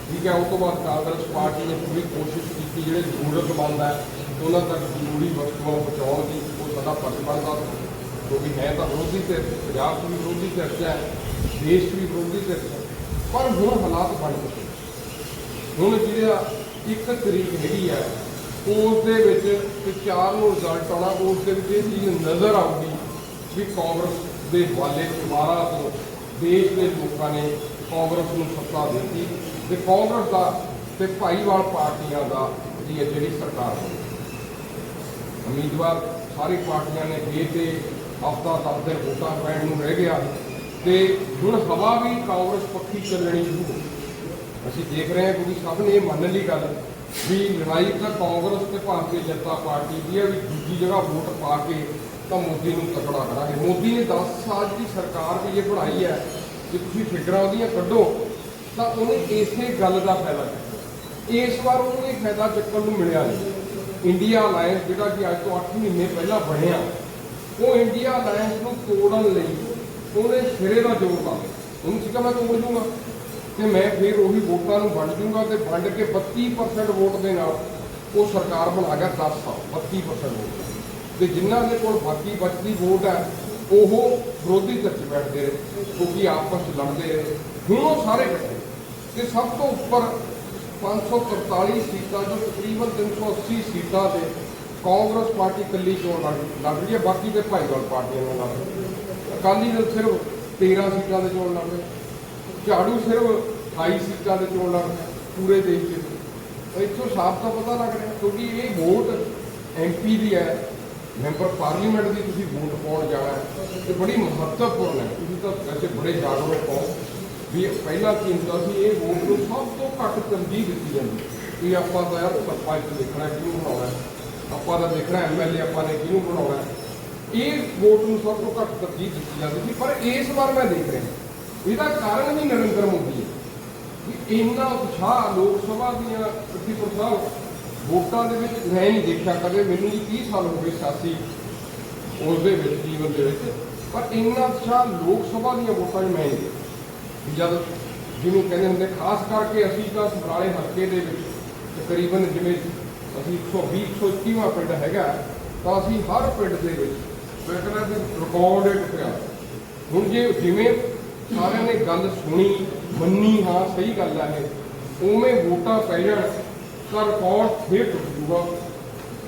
ਠੀਕ ਹੈ ਉਸ ਤੋਂ ਬਾਅਦ ਕਾਂਗਰਸ ਪਾਰਟੀ ਨੇ ਪੂਰੀ ਕੋਸ਼ਿਸ਼ ਕੀਤੀ, ਜਿਹੜੇ ਜ਼ਰੂਰਤ ਬੰਦ ਹੈ, ਉਹਨਾਂ ਤੱਕ ਜ਼ਰੂਰੀ ਵਸਤੂਆਂ ਪਹੁੰਚਾਉਣ ਦੀ, ਉਹ ਸਾਡਾ ਫਰਜ਼ ਬਣਦਾ। ਜੋ ਵੀ ਹੈ ਤਾਂ ਵਿਰੋਧੀ ਧਿਰ, ਪੰਜਾਬ 'ਚ ਵੀ ਵਿਰੋਧੀ ਧਿਰ ਹੈ ਦੇਸ਼ 'ਚ ਵੀ ਵਿਰੋਧੀ ਧਿਰ ਹੈ। ਪਰ ਹੁਣ ਹਾਲਾਤ ਬਣ ਚੁੱਕੇ ਹੁਣ ਜਿਹੜਾ ਇੱਕ ਤਰੀਕ ਹੈਗੀ ਹੈ ਉਸ ਦੇ ਵਿੱਚ ਤੇ ਚਾਰ ਨੂੰ ਰਿਜ਼ਲਟ ਆਉਣਾ ਉਸ ਦੇ ਵਿੱਚ ਇਹ ਚੀਜ਼ ਨਜ਼ਰ ਆਊਗੀ ਵੀ ਕਾਂਗਰਸ ਦੇ ਹਵਾਲੇ ਦੁਬਾਰਾ ਤੋਂ ਦੇਸ਼ ਦੇ ਲੋਕਾਂ ਨੇ ਕਾਂਗਰਸ ਨੂੰ ਸੱਤਾ ਦਿੱਤੀ ਤੇ ਕਾਂਗਰਸ ਦਾ ਤੇ ਭਾਈਵਾਲ ਪਾਰਟੀਆਂ ਦਾ ਜਿਹੜੀ ਸਰਕਾਰ ਬਣੀ ਉਮੀਦਵਾਰ ਸਾਰੀ ਪਾਰਟੀਆਂ ਨੇ ਦੇ ਤੇ ਹਫਤਾ ਦਸ ਦਿਨ ਵੋਟਾਂ ਪੈਣ ਨੂੰ ਰਹਿ ਗਿਆ ਤੇ ਹੁਣ ਹਵਾ ਵੀ ਕਾਂਗਰਸ ਪੱਖੀ ਚੱਲਣੀ ਸ਼ੁਰੂ ਹੋ ਅਸੀਂ ਦੇਖ ਰਹੇ ਹਾਂ ਕਿਉਂਕਿ ਸਭ ਨੇ ਇਹ ਮੰਨ ਲਈ ਗੱਲ ਵੀ ਲੜਾਈ ਤਾਂ ਕਾਂਗਰਸ ਤੇ ਭਾਰਤੀ ਜਨਤਾ ਪਾਰਟੀ ਦੀ ਹੈ, ਵੀ ਦੂਜੀ ਜਗ੍ਹਾ ਵੋਟ ਪਾ ਕੇ ਤਾਂ ਮੋਦੀ ਨੂੰ ਤਕੜਾ ਕਰਾਂਗੇ। ਮੋਦੀ ਨੇ 10 ਸਾਲ ਦੀ ਸਰਕਾਰ ਵੀ ਇਹ ਬਣਾਈ ਹੈ, ਜੇ ਤੁਸੀਂ ਫਿਕਰਾਂ ਉਹਦੀਆਂ ਕੱਢੋ, ਤਾਂ ਉਹਨੇ ਇਸੇ ਗੱਲ ਦਾ ਫਾਇਦਾ ਚੁੱਕਿਆ। ਇਸ ਵਾਰ ਉਹਨੂੰ ਇਹ ਫਾਇਦਾ ਚੱਕਣ ਨੂੰ ਮਿਲਿਆ ਨਹੀਂ। ਇੰਡੀਆ ਅਲਾਈਅੰਸ ਜਿਹੜਾ ਕਿ ਅੱਜ ਤੋਂ 8 ਮਹੀਨੇ ਪਹਿਲਾਂ ਬਣਿਆ ਉਹ ਇੰਡੀਆ ਅਲਾਈਅੰਸ ਨੂੰ ਤੋੜਨ ਲਈ ਉਹਦੇ ਸਿਰੇ ਦਾ ਜ਼ੋਰ ਲਾ ਉਹਨੂੰ ਸੀਗਾ ਮੈਂ ਤੋੜ ਦੂੰਗਾ। ਤੇ ਮੈਂ ਫਿਰ ਉਹੀ ਵੋਟਾਂ ਨੂੰ ਵੰਡ ਦੂੰਗਾ ਤੇ ਵੰਡ ਕੇ 32% ਵੋਟ ਦੇ ਨਾਲ ਉਹ ਸਰਕਾਰ ਬਣਾ ਗਿਆ 10 ਸਾਲ 32% ਵੋਟ। ਤੇ ਜਿਨ੍ਹਾਂ ਦੇ ਕੋਲ ਬਾਕੀ ਬਚਦੀ ਵੋਟ ਹੈ, ਉਹ ਵਿਰੋਧੀ ਧਿਰ 'ਚ ਬੈਠਦੇ ਰਹੇ ਕਿਉਂਕਿ ਆਪਸ 'ਚ ਲੜਦੇ ਰਹੇ ਹੁਣ ਉਹ ਸਾਰੇ ਇਕੱਠੇ ਤੇ ਸਭ ਤੋਂ ਉੱਪਰ 543 ਸੀਟਾਂ ਤੋਂ ਤਕਰੀਬਨ 380 ਸੀਟਾਂ ਤੇ ਕਾਂਗਰਸ ਪਾਰਟੀ ਇਕੱਲੀ ਚੋਣ ਲੜ ਲੜ ਰਹੀ ਹੈ, ਬਾਕੀ ਤੇ ਭਾਈਵਾਲ ਪਾਰਟੀਆਂ ਨਾਲ ਲੜ ਰਹੀ ਹੈ ਅਕਾਲੀ ਦਲ ਸਿਰਫ 13 ਸੀਟਾਂ ਦੇ ਚੋਣ ਲੜ ਰਿਹਾ ਝਾੜੂ ਸਿਰਫ 28 ਸੀਟਾਂ ਦੇ ਚੋਣ ਲੜ ਰਿਹਾ ਪੂਰੇ ਦੇਸ਼ 'ਚ ਇੱਥੋਂ ਸਾਫ਼ ਤਾਂ ਪਤਾ ਲੱਗ ਰਿਹਾ, ਕਿਉਂਕਿ ਇਹ ਵੋਟ ਐਮਪੀ ਦੀ ਹੈ। ਮੈਂਬਰ ਪਾਰਲੀਮੈਂਟ ਦੀ ਤੁਸੀਂ ਵੋਟ ਪਾਉਣ ਜਾਣਾ ਹੈ। ਤੇ ਬੜੀ ਮਹੱਤਵਪੂਰਨ ਹੈ। ਤੁਸੀਂ ਤਾਂ ਵੈਸੇ ਬੜੇ ਜਾਗਰੂਕ ਹੋ ਵੀ ਇਹ ਪਹਿਲਾਂ ਕੀ ਹੁੰਦਾ ਸੀ, ਇਹ ਵੋਟ ਨੂੰ ਸਭ ਤੋਂ ਘੱਟ ਤਰਜੀਹ ਦਿੱਤੀ ਜਾਂਦੀ। ਕਿ ਆਪਾਂ ਤਾਂ ਯਾਰ ਸਰਪੰਚ ਦੇਖਣਾ, ਕਿਉਂ ਬਣਾਉਣਾ ਆਪਾਂ ਤਾਂ ਦੇਖਣਾ ਐਮਐਲਏ ਆਪਾਂ ਨੇ ਕਿਹਨੂੰ ਬਣਾਉਣਾ ਇਹ ਵੋਟ ਨੂੰ ਸਭ ਤੋਂ ਘੱਟ ਤਰਜੀਹ ਦਿੱਤੀ ਜਾਂਦੀ ਸੀ, ਪਰ ਇਸ ਵਾਰ ਮੈਂ ਦੇਖ ਰਿਹਾ ਇਹਦਾ ਕਾਰਨ ਵੀ ਨਰਿੰਦਰ ਮੋਦੀ ਹੈ। ਵੀ ਇੰਨਾ ਉਤਸ਼ਾਹ ਲੋਕ ਸਭਾ ਦੀਆਂ ਪ੍ਰਤੀਪੁਰ ਸਾਹਿਬ ਵੋਟਾਂ ਦੇ ਵਿੱਚ ਮੈਂ ਨਹੀਂ ਦੇਖਿਆ ਕਦੇ, ਮੈਨੂੰ ਜੀ 30 ਸਾਲ ਹੋ ਗਏ ਸਿਆਸੀ ਉਸ ਦੇ ਵਿੱਚ, ਜੀਵਨ ਦੇ ਵਿੱਚ। ਪਰ ਇੰਨਾ ਉਤਸ਼ਾਹ ਲੋਕ ਸਭਾ ਦੀਆਂ ਵੋਟਾਂ 'ਚ ਮੈਂ ਨਹੀਂ ਦੇਖਿਆ। ਵੀ ਜਦ ਜਿਹਨੂੰ ਕਹਿੰਦੇ ਹੁੰਦੇ, ਖਾਸ ਕਰਕੇ ਅਸੀਂ ਤਾਂ ਸਮਰਾਲੇ ਹਲਕੇ ਦੇ ਵਿੱਚ ਤਕਰੀਬਨ ਜਿਵੇਂ ਅਸੀਂ 120 121ਵਾਂ ਪਿੰਡ ਹੈਗਾ, ਤਾਂ ਅਸੀਂ ਹਰ ਪਿੰਡ ਦੇ ਵਿੱਚ ਮੈਂ ਕਹਿੰਦਾ ਕਿ ਰਿਕਾਰਡ ਹੀ ਟੁੱਟਿਆ ਹੁਣ ਜੇ ਜਿਵੇਂ ਸਾਰਿਆਂ ਨੇ ਗੱਲ ਸੁਣੀ, ਮੰਨੀ, ਹਾਂ, ਸਹੀ ਗੱਲ ਹੈ ਇਹ, ਉਵੇਂ ਵੋਟਾਂ ਪੈ ਜਾਣ, ਤਾਂ ਰਿਕਾਰਡ ਫੇਰ ਟੁੱਟ ਜੂਗਾ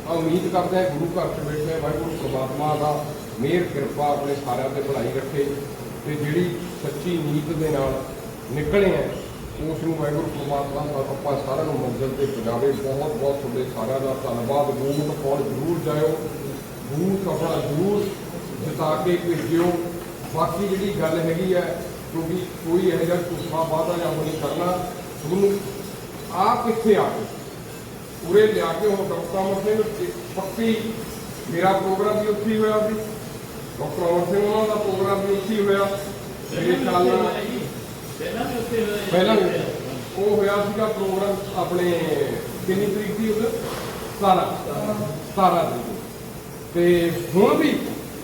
ਆ ਉਮੀਦ ਕਰਦੇ ਹਾਂ ਗੁਰੂ ਘਰ 'ਚ ਬੈਠੇ ਵਾਹਿਗੁਰੂ ਪ੍ਰਮਾਤਮਾ ਦਾ ਮਿਹਰ ਕਿਰਪਾ ਆਪਣੇ ਸਾਰਿਆਂ ਤੇ ਬਣਾਈ ਰੱਖੇ ਤੇ ਜਿਹੜੀ ਸੱਚੀ ਨੀਤ ਦੇ ਨਾਲ ਨਿਕਲੇ ਆ ਉਸ ਨੂੰ ਵਾਹਿਗੁਰੂ ਪ੍ਰਮਾਤਮਾ ਦਾ ਆਪਾਂ ਸਾਰਿਆਂ ਨੂੰ ਮੰਜ਼ਿਲ ਤੇ ਪਹੁੰਚਾਵੇ। ਬਹੁਤ ਬਹੁਤ ਤੁਹਾਡੇ ਸਾਰਿਆਂ ਦਾ ਧੰਨਵਾਦ। ਵੋਟ ਪਾਉਣ ਜ਼ਰੂਰ ਜਾਇਓ। ਬੂਥ ਆਪਣਾ ਜ਼ਰੂਰ ਜਿਤਾ ਕੇ ਭੇਜਿਓ। ਬਾਕੀ ਜਿਹੜੀ ਗੱਲ ਹੈਗੀ ਹੈ ਕਿਉਂਕਿ ਕੋਈ ਇਹੋ ਜਿਹਾ ਝੂਠਾ ਵਾਅਦਾ ਜਾਂ ਉਹ ਨਹੀਂ ਕਰਨਾ। ਤੁਹਾਨੂੰ ਆਪ ਇੱਥੇ ਆ ਕੇ ਉਰੇ ਲਿਆ ਕੇ ਹੁਣ ਡਾਕਟਰ ਅਮਰ ਸਿੰਘ ਪੱਕੀ ਮੇਰਾ ਪ੍ਰੋਗਰਾਮ ਵੀ ਉੱਥੇ ਹੋਇਆ ਸੀ। ਡਾਕਟਰ ਅਮਰ ਸਿੰਘ ਉਹਨਾਂ ਦਾ ਪ੍ਰੋਗਰਾਮ ਵੀ ਉੱਥੇ ਹੋਇਆ। ਮੇਰੇ ਖਿਆਲ ਨਾਲ ਪਹਿਲਾਂ ਵੀ ਉਹ ਹੋਇਆ ਸੀਗਾ ਪ੍ਰੋਗਰਾਮ ਆਪਣੇ ਕਿੰਨੀ ਤਰੀਕ ਦੀ ਉਹ 17 17 ਤਰੀਕ ਨੂੰ। ਤੇ ਹੁਣ ਵੀ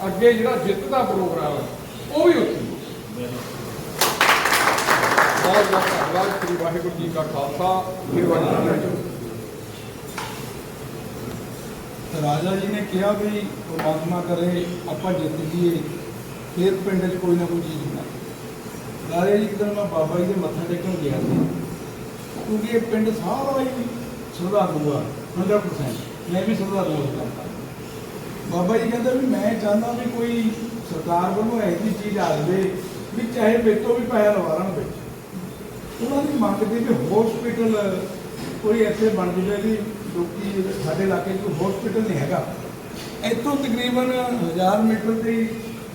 ਅੱਗੇ ਜਿਹੜਾ ਜਿੱਤ ਦਾ ਪ੍ਰੋਗਰਾਮ ਹੈ, ਉਹ ਵੀ ਉੱਥੇ ਬਹੁਤ ਬਹੁਤ ਧੰਨਵਾਦ, ਸ੍ਰੀ ਵਾਹਿਗੁਰੂ ਜੀ ਕਾ ਖਾਲਸਾ, ਸ੍ਰੀ ਵਾਹਿਗੁਰੂ ਜੀ ਰਾਜਾ ਜੀ ਨੇ ਕਿਹਾ ਵੀ ਪਰਮਾਤਮਾ ਕਰੇ, ਆਪਾਂ ਜਿੱਤ ਜੀਏ, ਫਿਰ ਪਿੰਡ 'ਚ ਕੋਈ ਨਾ ਕੋਈ ਚੀਜ਼ ਬਣਾ ਰਾਜਾ ਜੀ ਇੱਕ ਮੈਂ ਬਾਬਾ ਜੀ ਦੇ ਮੱਥਾ ਟੇਕਣ ਗਿਆ ਸੀ। ਕਿਉਂਕਿ ਇਹ ਪਿੰਡ ਸਾਰਾ ਹੀ ਸ਼ਰਧਾਲੂ ਆ 100% ਮੈਂ ਵੀ ਸ਼ਰਧਾਲੂ ਹਾਂ ਬਾਬਾ ਜੀ ਕਹਿੰਦੇ ਵੀ ਮੈਂ ਚਾਹੁੰਦਾ ਵੀ ਕੋਈ ਸਰਕਾਰ ਵੱਲੋਂ ਇਹੋ ਜਿਹੀ ਚੀਜ਼ ਆ ਜਾਵੇ ਵੀ ਚਾਹੇ ਮੇਰੇ ਵੀ ਪੈਸਾ ਲਵਾ ਲੈਣ ਵਿੱਚ। ਉਹਨਾਂ ਦੀ ਮੰਗ ਦੀ ਵੀ ਹਸਪੀਟਲ ਕੋਈ ਐਸੇ ਬਣ ਜਵੇ ਵੀ ਲੋਕੀ ਸਾਡੇ ਇਲਾਕੇ 'ਚ ਕੋਈ ਹਸਪੀਟਲ ਨਹੀਂ ਹੈਗਾ। ਇੱਥੋਂ ਤਕਰੀਬਨ 1000 ਮੀਟਰ ਤੇ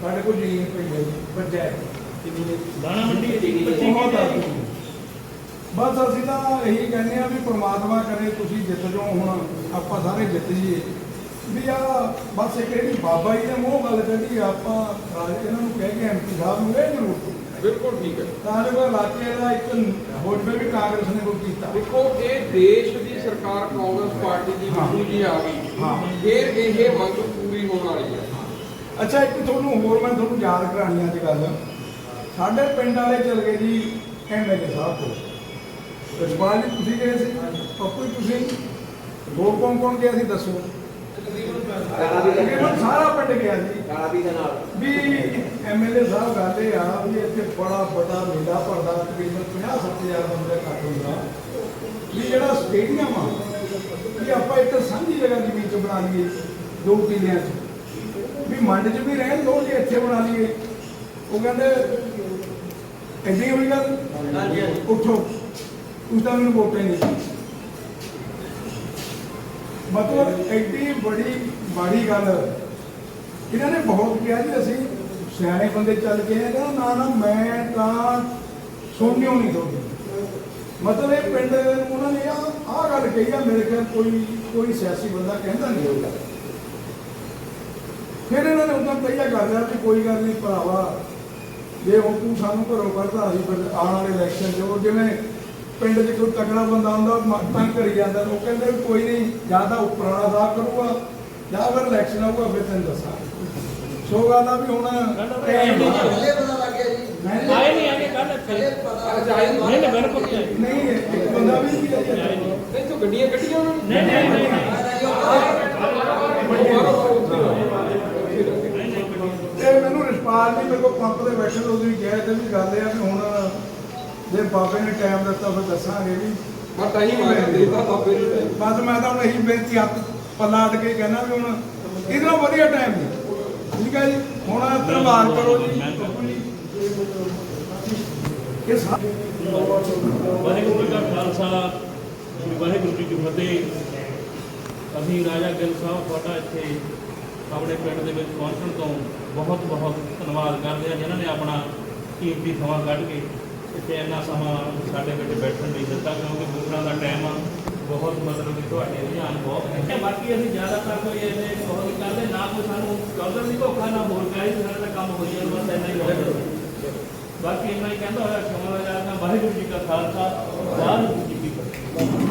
ਸਾਡੇ ਕੋਲ ਜ਼ਮੀਨ ਪਈ ਹੈ। ਜੀ, ਪੰਚਾਇਤ ਦਾਣਾ ਮੰਡੀ ਹੈ ਜੀ ਬਹੁਤ ਆ ਜੀ। ਬਸ ਅਸੀਂ ਤਾਂ ਇਹੀ ਕਹਿੰਦੇ ਆ ਵੀ ਪ੍ਰਮਾਤਮਾ ਕਰੇ ਤੁਸੀਂ ਜਿੱਤ ਜਾਓ ਹੁਣ ਆਪਾਂ ਸਾਰੇ ਜਿੱਤ ਜੀਏ ਵੀ ਆ ਬਸ ਇੱਕ ਜਿਹੜੀ ਬਾਬਾ ਜੀ ਨੇ ਮੂੰਹ ਗੱਲ ਕੱਢੀ ਆਪਾਂ ਰਾਜ ਇਹਨਾਂ ਨੂੰ ਕਹਿ ਕੇ ਐਮਪੀ ਸਾਹਿਬ ਨੂੰ ਇਹ ਜ਼ਰੂਰ। ਬਿਲਕੁਲ ਠੀਕ ਹੈ ਤਾਂ ਜੋ ਇਲਾਕੇ ਦਾ ਇੱਕ ਹੋ ਜਵੇ ਵੀ ਕਾਂਗਰਸ ਨੇ ਕੋਈ ਕੀਤਾ ਦੇਖੋ ਇਹ ਦੇਸ਼ ਦੀ ਸਰਕਾਰ ਕਾਂਗਰਸ ਪਾਰਟੀ ਦੀ ਹਾਂ। ਬਿਲਕੁਲ ਜੀ ਆ ਗਈ ਹਾਂ। ਫਿਰ ਇਹ ਮੰਗ ਪੂਰੀ ਹੋਣ ਵਾਲੀ ਹੈ ਅੱਛਾ ਇੱਕ ਤੁਹਾਨੂੰ ਹੋਰ ਮੈਂ ਤੁਹਾਨੂੰ ਯਾਦ ਕਰਾਉਣੀ ਅੱਜ ਗੱਲ ਸਾਡੇ ਪਿੰਡ ਵਾਲੇ ਚਲ ਗਏ ਜੀ ਐਮਐਲਏ ਸਾਹਿਬ ਕੋਲ। ਰਜਵਾਲ ਜੀ ਤੁਸੀਂ ਗਏ ਸੀ? ਪੱਪੂ ਜੀ ਤੁਸੀਂ? ਹੋਰ ਕੌਣ ਕੌਣ ਗਿਆ ਸੀ ਦੱਸੋ? ਤਕਰੀਬਨ ਸਾਰਾ ਪਿੰਡ ਗਿਆ ਜੀ ਵੀ ਐਮਐਲਏ ਸਾਹਿਬ ਗੱਲ ਇਹ ਆ ਵੀ ਇੱਥੇ ਬੜਾ ਵੱਡਾ ਮੇਲਾ ਭਰਦਾ ਤਕਰੀਬਨ 50 ਹਜ਼ਾਰ ਬੰਦੇ ਦਾ ਇਕੱਠ ਹੁੰਦਾ। ਵੀ ਜਿਹੜਾ ਸਟੇਡੀਅਮ ਆ ਵੀ ਆਪਾਂ ਇੱਕ ਸਾਂਝੀ ਜਗ੍ਹਾ ਦੇ ਵਿੱਚ ਬਣਾ ਲਈਏ ਦੋ ਕਿਲਿਆਂ 'ਚ। ਵੀ ਮੰਡ 'ਚ ਵੀ ਰਹਿਣ ਦੋ ਜੇ ਇੱਥੇ ਬਣਾ ਲਈਏ। ਉਹ ਕਹਿੰਦੇ ਇੰਨੀ ਹੋਈ ਗੱਲ? ਉੱਠੋ। ਤੁਸੀਂ ਤਾਂ ਮੈਨੂੰ ਵੋਟਾਂ ਨਹੀਂ ਮਤਲਬ ਐਡੀ ਬੜੀ ਮਾੜੀ ਗੱਲ। ਇਹਨਾਂ ਨੇ ਬਹੁਤ ਕਿਹਾ ਜੀ ਅਸੀਂ ਸਿਆਣੇ ਬੰਦੇ ਚੱਲ ਕੇ ਕਹਿੰਦਾ ਨਾ ਨਾ ਮੈਂ ਤਾਂ ਸੁਣਨਿਓ ਨਹੀਂ ਦੋਗੀ ਮਤਲਬ ਇਹ ਪਿੰਡ ਉਹਨਾਂ ਨੇ ਆ ਆਹ ਗੱਲ ਕਹੀ ਆ ਮੇਰੇ ਖਿਆਲ ਕੋਈ ਕੋਈ ਸਿਆਸੀ ਬੰਦਾ ਕਹਿੰਦਾ ਨਹੀਂ ਹੋਊਗਾ। ਫਿਰ ਇਹਨਾਂ ਨੇ ਉਦੋਂ ਤਈਆ ਕਰ ਲਿਆ ਵੀ ਕੋਈ ਗੱਲ ਨਹੀਂ ਭਰਾਵਾ। ਜੇ ਹੁਣ ਤੂੰ ਸਾਨੂੰ ਘਰੋਂ ਕੱਢਦਾ ਅਸੀਂ ਫਿਰ ਆਉਣ ਵਾਲੇ ਇਲੈਕਸ਼ਨ 'ਚ ਉਹ ਜਿਵੇਂ ਪਿੰਡ 'ਚ ਕੋਈ ਤਕੜਾ ਬੰਦਾ ਹੁੰਦਾ ਉਹ ਤੰਗ ਕਰੀ ਜਾਂਦਾ ਉਹ ਕਹਿੰਦੇ ਕੋਈ ਨਹੀਂ ਜਾਂ ਤਾਂ ਉੱਪਰ ਵਾਲਾ ਸਾਹ ਕਰੂਗਾ ਜਾਂ ਫਿਰ ਇਲੈਕਸ਼ਨ ਆਊਗਾ ਫਿਰ ਤੈਨੂੰ ਦੱਸਾਂਗੇ। ਸੋ ਗੱਲ ਆ ਵੀ ਹੁਣ ਟਾਈਮ। ਪਹਿਲੇ ਪਤਾ ਲੱਗ ਗਿਆ ਜੀ। ਨਹੀਂ ਆਏ ਨਹੀਂ ਆਏ ਕੱਲ ਪਹਿਲੇ ਪਤਾ। ਨਹੀਂ ਨਹੀਂ ਨਹੀਂ ਆਏ। ਨਹੀਂ ਇੱਕ ਬੰਦਾ ਵੀ ਨਹੀਂ ਆਇਆ। ਨਹੀਂ ਤੂੰ ਗੱਡੀਆਂ ਕੱਢੀਆਂ ਉਹਨਾਂ ਨੇ। ਨਹੀਂ ਨਹੀਂ ਨਹੀਂ। ਰਿਸਪਾਲ ਨਹੀਂ ਮੇਰੇ ਕੋਲ ਪੰਪ ਤੇ ਬੈਠੇ ਤੋਂ ਵੀ ਗਏ ਤੇ ਵੀ ਗੱਲ ਇਹ ਆ ਵੀ ਹੁਣ ਜੇ ਬਾਬੇ ਨੇ ਟਾਈਮ ਦਿੱਤਾ ਫਿਰ ਦੱਸਾਂਗੇ ਵੀ ਮੈਂ ਤਾਂ ਹੀ ਮੈਂ ਦੇਤਾ ਬਾਬੇ ਨੂੰ। ਬਸ ਮੈਂ ਤਾਂ ਹੁਣ ਇਹੀ ਬੇਨਤੀ ਹੱਥ ਪੱਲਾ ਅਟ ਕੇ ਕਹਿਣਾ ਵੀ ਹੁਣ ਇਹਦੇ ਵਧੀਆ ਟਾਈਮ ਨਹੀਂ ਠੀਕ ਹੈ ਜੀ? ਹੁਣ ਧੰਨਵਾਦ ਕਰੋ ਜੀ। ਇਹ ਵਾਹਿਗੁਰੂ ਜੀ ਕਾ ਖਾਲਸਾ ਵਾਹਿਗੁਰੂ ਜੀ ਕੀ ਫਤਿਹ। ਅਸੀਂ ਰਾਜਾ ਗਿੱਲ ਸਾਹਿਬ ਤੁਹਾਡਾ ਇੱਥੇ ਆਪਣੇ ਪਿੰਡ ਦੇ ਵਿੱਚ ਪਹੁੰਚਣ ਤੋਂ ਬਹੁਤ ਬਹੁਤ ਧੰਨਵਾਦ ਕਰਦੇ ਹਾਂ ਜਿਨ੍ਹਾਂ ਨੇ ਆਪਣਾ ਕੀਮਤੀ ਸਮਾਂ ਕੱਢ ਕੇ ਇੱਥੇ ਇੰਨਾ ਸਮਾਂ ਸਾਡੇ ਵਿੱਚ ਬੈਠਣ ਲਈ ਦਿੱਤਾ, ਕਿਉਂਕਿ ਬੁਕਰਾਂ ਦਾ ਟਾਈਮ ਆ, ਬਹੁਤ ਮਤਲਬ ਕਿ ਤੁਹਾਡੇ ਰੁਝਾਨ ਬਹੁਤ ਹੈ। ਬਾਕੀ ਅਸੀਂ ਜ਼ਿਆਦਾਤਰ ਕੋਈ ਇਹਨੇ ਬਹੁਤ ਕਰਦੇ, ਨਾ ਕੋਈ ਸਾਨੂੰ ਕਦਰ ਦੀ ਧੋਖਾ ਨਾ ਹੋਰ ਕਾਹੀ ਸਾਡਾ ਤਾਂ ਕੰਮ ਹੋਈ ਜਾਂਦਾ ਬਸ ਇੰਨਾ ਹੀ ਬਹੁਤ ਬਾਕੀ ਇੰਨਾ ਹੀ ਕਹਿੰਦਾ ਹੋਇਆ ਕਮਲ ਦਾ ਵਾਹਿਗੁਰੂ ਜੀ ਕਾ ਖਾਲਸਾ, ਵਾਹਿਗੁਰੂ ਜੀ ਕੀ ਫਤਿਹ।